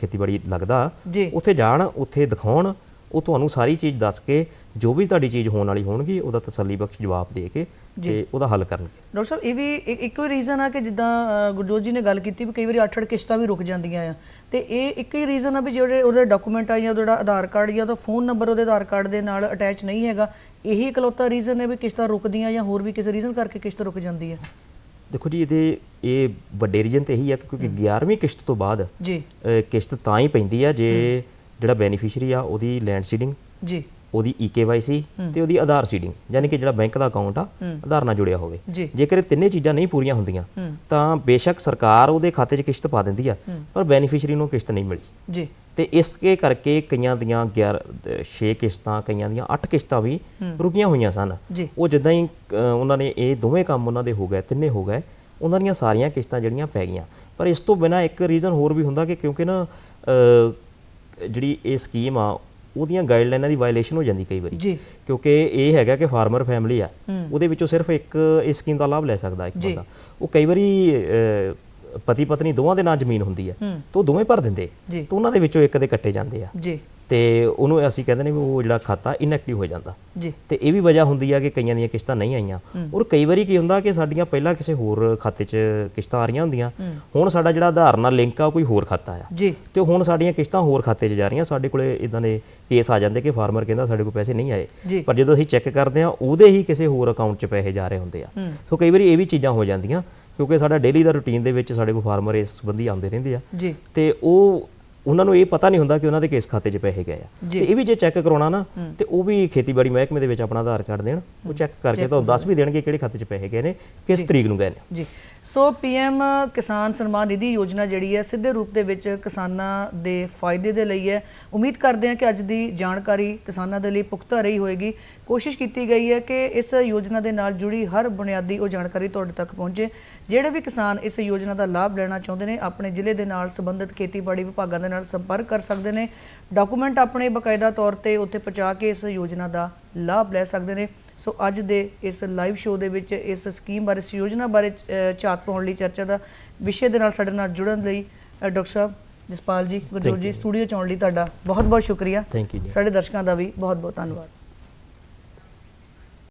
ਖੇਤੀਬਾੜੀ ਲੱਗਦਾ। ਉੱਥੇ ਜਾਣ ਉੱਥੇ ਦਿਖਾਉਣ ਉਹ ਤੁਹਾਨੂੰ ਸਾਰੀ ਚੀਜ਼ ਦੱਸ ਕੇ ਜੋ ਵੀ ਤੁਹਾਡੀ ਚੀਜ਼ ਹੋਣ ਵਾਲੀ ਹੋਣਗੀ ਉਹਦਾ ਤਸੱਲੀ ਬਖਸ਼ ਜਵਾਬ ਦੇ ਕੇ ਤੇ ਉਹਦਾ ਹੱਲ ਕਰਨਗੇ। ਡਾਕਟਰ ਸਾਹਿਬ ਇਹ ਵੀ ਇੱਕ- ਹੀ ਰੀਜ਼ਨ ਆ ਕਿ ਜਿੱਦਾਂ ਗੁਰਜੋਤ ਜੀ ਨੇ ਗੱਲ ਕੀਤੀ ਵੀ ਕਈ ਵਾਰੀ 8-8 ਕਿਸ਼ਤਾਂ ਵੀ ਰੁਕ ਜਾਂਦੀਆਂ ਆ। ਤੇ ਇਹ ਇੱਕ ਹੀ ਰੀਜ਼ਨ ਆ ਵੀ ਜਿਹੜੇ ਉਹਦੇ ਡਾਕੂਮੈਂਟ ਆ ਜਾਂ ਉਹਦਾ ਜਿਹੜਾ ਆਧਾਰ ਕਾਰਡ ਜਾਂ ਉਹਦਾ ਫੋਨ ਨੰਬਰ ਉਹਦੇ ਆਧਾਰ ਕਾਰਡ ਦੇ ਨਾਲ ਅਟੈਚ ਨਹੀਂ ਹੈਗਾ ਇਹੀ ਇਕਲੌਤਾ ਰੀਜ਼ਨ ਹੈ ਵੀ ਕਿਸ਼ਤਾਂ ਰੁਕਦੀਆਂ ਜਾਂ ਹੋਰ ਵੀ ਕਿਸੇ ਰੀਜ਼ਨ ਕਰਕੇ ਕਿਸ਼ਤ ਰੁਕ ਜਾਂਦੀ ਹੈ। ਦੇਖੋ ਜੀ ਇਹਦੇ ਇਹ ਵੱਡੇ ਰੀਜਨ ਤੇ ਇਹੀ ਆ ਕਿਉਂਕਿ 11ਵੀਂ ਕਿਸ਼ਤ ਤੋਂ ਬਾਅਦ ਜੀ। ਕਿਸ਼ਤ ਤਾਂ ਹੀ ਪੈਂਦੀ ਆ ਜੇ ਜਿਹੜਾ ਬੈਨੀਫੀਸ਼ੀਅਰੀ ਆ ਉਹਦੀ ਲੈਂਡ ਸੀਡਿੰਗ ਜੀ। ਉਹਦੀ ਈਕੇਵਾਈਸੀ ਤੇ ਉਹਦੀ ਆਧਾਰ ਸੀਡਿੰਗ ਯਾਨੀ ਕਿ ਜਿਹੜਾ ਬੈਂਕ ਦਾ ਅਕਾਊਂਟ ਆ ਆਧਾਰ ਨਾਲ ਜੁੜਿਆ ਹੋਵੇ। ਜੇਕਰ ਇਹ ਤਿੰਨੇ ਚੀਜ਼ਾਂ ਨਹੀਂ ਪੂਰੀਆਂ ਹੁੰਦੀਆਂ ਤਾਂ ਬੇਸ਼ੱਕ ਸਰਕਾਰ ਉਹਦੇ ਖਾਤੇ 'ਚ ਕਿਸ਼ਤ ਪਾ ਦਿੰਦੀ ਆ ਪਰ ਬੈਨੀਫੀਸ਼ੀਅਰੀ ਨੂੰ ਕਿਸ਼ਤ ਨਹੀਂ ਮਿਲੀ। ਜੀ। ਤੇ ਇਸ ਕੇ ਕਰਕੇ ਕਈਆਂ ਦੀਆਂ 11 6 ਕਿਸ਼ਤਾਂ ਕਈਆਂ ਦੀਆਂ 8 ਕਿਸ਼ਤਾਂ ਵੀ ਰੁਕੀਆਂ ਹੋਈਆਂ ਸਨ। ਉਹ ਜਿੱਦਾਂ ਹੀ ਉਹਨਾਂ ਨੇ ਇਹ ਦੋਵੇਂ ਕੰਮ ਉਹਨਾਂ ਦੇ ਹੋ ਗਏ ਤਿੰਨੇ ਹੋ ਗਏ ਉਹਨਾਂ ਦੀਆਂ ਸਾਰੀਆਂ ਕਿਸ਼ਤਾਂ ਜਿਹੜੀਆਂ ਪੈ ਗਈਆਂ। ਪਰ ਇਸ ਤੋਂ ਬਿਨਾ ਇੱਕ ਰੀਜ਼ਨ ਹੋਰ ਵੀ ਹੁੰਦਾ ਕਿ ਕਿਉਂਕਿ ਨਾ ਜਿਹੜੀ ਇਹ ਸਕੀਮ ਆ ਉਹਦੀਆਂ ਗਾਈਡਲਾਈਨਾਂ ਦੀ ਵਾਇਲੇਸ਼ਨ ਹੋ ਜਾਂਦੀ ਕਈ ਵਾਰੀ। ਜੀ। ਕਿਉਂਕਿ ਇਹ ਹੈਗਾ ਕਿ ਫਾਰਮਰ ਫੈਮਿਲੀ ਆ ਉਹਦੇ ਵਿੱਚੋਂ ਸਿਰਫ ਇੱਕ ਇਸ ਸਕੀਮ ਦਾ ਲਾਭ ਲੈ ਸਕਦਾ ਇੱਕ। ਬੰਦਾ। ਉਹ ਕਈ ਵਾਰੀ ਪਤੀ ਪਤਨੀ ਦੋਵਾਂ ਦੇ ਨਾਂ ਜ਼ਮੀਨ ਹੁੰਦੀ ਹੈ। ਤਾਂ ਉਹ ਦੋਵੇਂ ਭਰ ਦਿੰਦੇ। ਤਾਂ ਉਹਨਾਂ ਦੇ ਵਿੱਚੋਂ ਇੱਕ ਦੇ ਕੱਟੇ ਜਾਂਦੇ ਆ। ਜੀ। ਤੇ ਉਹਨੂੰ ਅਸੀਂ ਕਹਿੰਦੇ ਨੇ ਵੀ ਉਹ ਜਿਹੜਾ ਖਾਤਾ ਇਨਐਕਟਿਵ ਹੋ ਜਾਂਦਾ। ਜੀ। ਤੇ ਇਹ ਵੀ ਵਜ੍ਹਾ ਹੁੰਦੀ ਆ ਕਿ ਕਈਆਂ ਦੀਆਂ ਕਿਸ਼ਤਾਂ ਨਹੀਂ ਆਈਆਂ। ਔਰ ਕਈ ਵਾਰੀ ਕੀ ਹੁੰਦਾ ਕਿ ਸਾਡੀਆਂ ਪਹਿਲਾਂ ਕਿਸੇ ਹੋਰ ਖਾਤੇ 'ਚ ਕਿਸ਼ਤਾਂ ਆ ਰਹੀਆਂ ਹੁੰਦੀਆਂ। ਹੁਣ ਸਾਡਾ ਜਿਹੜਾ ਆਧਾਰ ਨਾਲ ਲਿੰਕ ਆ ਕੋਈ ਹੋਰ ਖਾਤਾ ਆ। ਜੀ। ਤੇ ਹੁਣ ਸਾਡੀਆਂ ਕਿਸ਼ਤਾਂ ਹੋਰ ਖਾਤੇ 'ਚ ਜਾ ਰਹੀਆਂ। ਸਾਡੇ ਕੋਲੇ ਇਦਾਂ ਦੇ ਕੇਸ ਆ ਜਾਂਦੇ ਕਿ ਫਾਰਮਰ ਕਹਿੰਦਾ ਸਾਡੇ ਕੋਲ ਪੈਸੇ ਨਹੀਂ ਆਏ। ਪਰ ਜਦੋਂ ਅਸੀਂ ਚੈੱਕ ਕਰਦੇ ਆ ਉਹਦੇ ਹੀ ਕਿਸੇ ਹੋਰ ਅਕਾਊਂਟ 'ਚ ਪੈਸੇ ਜਾ ਰਹੇ ਹੁੰਦੇ ਆ। ਸੋ ਕਈ ਵਾਰੀ ਇਹ ਵੀ ਚੀਜ਼ਾਂ ਹੋ ਜਾਂਦੀਆਂ ਕਿਉਂਕਿ ਸਾਡਾ ਡੇਲੀ ਦਾ ਰੁਟੀਨ ਦੇ ਵਿੱਚ ਸਾਡੇ ਕੋਲ ਫਾਰਮਰ ਇਸ ਸੰਬੰਧੀ ਆਉਂਦੇ ਰਹਿੰਦੇ ਆ। ਤੇ ਉਹ ਉਹਨਾਂ ਨੂੰ ਇਹ ਪਤਾ ਨਹੀਂ ਹੁੰਦਾ ਕਿ ਉਹਨਾਂ ਦੇ ਕਿਸ ਖਾਤੇ 'ਚ ਪੈਸੇ ਗਏ ਆ। ਤੇ ਇਹ ਵੀ ਜੇ ਚੈੱਕ ਕਰਾਉਣਾ ਨਾ ਤੇ ਉਹ ਵੀ ਖੇਤੀਬਾੜੀ ਮਹਿਕਮੇ ਦੇ ਵਿੱਚ ਆਪਣਾ ਆਧਾਰ ਕਾਰਡ ਦੇਣ ਉਹ ਚੈੱਕ ਕਰਕੇ ਤੁਹਾਨੂੰ ਦੱਸ ਵੀ ਦੇਣਗੇ ਕਿਹੜੇ ਖਾਤੇ 'ਚ ਪੈਸੇ ਗਏ ਨੇ ਕਿਸ ਤਰੀਕ ਨੂੰ ਗਏ ਨੇ। ਜੀ। ਸੋ ਪੀਐਮ ਕਿਸਾਨ ਸਨਮਾਨ ਨਿਧੀ ਯੋਜਨਾ ਜਿਹੜੀ ਹੈ ਸਿੱਧੇ ਰੂਪ ਦੇ ਵਿੱਚ ਕਿਸਾਨਾਂ ਦੇ ਫਾਇਦੇ ਦੇ ਲਈ ਹੈ। ਉਮੀਦ ਕਰਦੇ ਹਾਂ ਕਿ ਅੱਜ ਦੀ ਜਾਣਕਾਰੀ ਕਿਸਾਨਾਂ ਦੇ ਲਈ ਪੁਖਤਾ ਰਹੀ ਹੋਏਗੀ। ਕੋਸ਼ਿਸ਼ ਕੀਤੀ ਗਈ ਹੈ ਕਿ ਇਸ ਯੋਜਨਾ ਦੇ ਨਾਲ ਜੁੜੀ ਹਰ ਬੁਨਿਆਦੀ ਉਹ ਜਾਣਕਾਰੀ ਤੁਹਾਡੇ ਤੱਕ ਪਹੁੰਚੇ ਜਿਹੜੇ ਵੀ ਕਿਸਾਨ ਇਸ ਯੋਜਨਾ ਦਾ ਲਾਭ ਲੈਣਾ ਚਾਹੁੰਦੇ ਨੇ ਆਪਣੇ ਜ਼ਿਲ੍ਹੇ ਦੇ ਨਾਲ ਸੰਬੰਧਿਤ ਖੇਤੀਬਾੜੀ ਵਿਭਾਗਾਂ ਦੇ ਨਾਲ ਸੰਪਰਕ ਕਰ ਸਕਦੇ ਨੇ। ਡਾਕੂਮੈਂਟ ਆਪਣੇ ਬਕਾਇਦਾ ਤੌਰ ਤੇ ਉੱਥੇ ਪਹੁੰਚਾ ਕੇ ਇਸ ਯੋਜਨਾ ਦਾ ਲਾਭ ਲੈ ਸਕਦੇ ਨੇ। ਸੋ ਅੱਜ ਦੇ ਇਸ ਲਾਈਵ ਸ਼ੋਅ ਦੇ ਵਿੱਚ ਇਸ ਸਕੀਮ ਬਾਰੇ ਇਸ ਯੋਜਨਾ ਬਾਰੇ ਝਾਤ ਪਾਉਣ ਲਈ ਚਰਚਾ ਦਾ ਵਿਸ਼ੇ ਦੇ ਨਾਲ ਸਾਡੇ ਨਾਲ ਜੁੜਨ ਲਈ ਡਾਕਟਰ ਸਾਹਿਬ ਜਸਪਾਲ ਜੀ ਗੁਰਜੋਤ ਜੀ ਸਟੂਡੀਓ ਚ ਆਉਣ ਲਈ ਤੁਹਾਡਾ ਬਹੁਤ ਬਹੁਤ ਸ਼ੁਕਰੀਆ। ਥੈਂਕ ਯੂ ਜੀ। ਸਾਡੇ ਦਰਸ਼ਕਾਂ ਦਾ ਵੀ ਬਹੁਤ ਬਹੁਤ ਧੰਨਵਾਦ।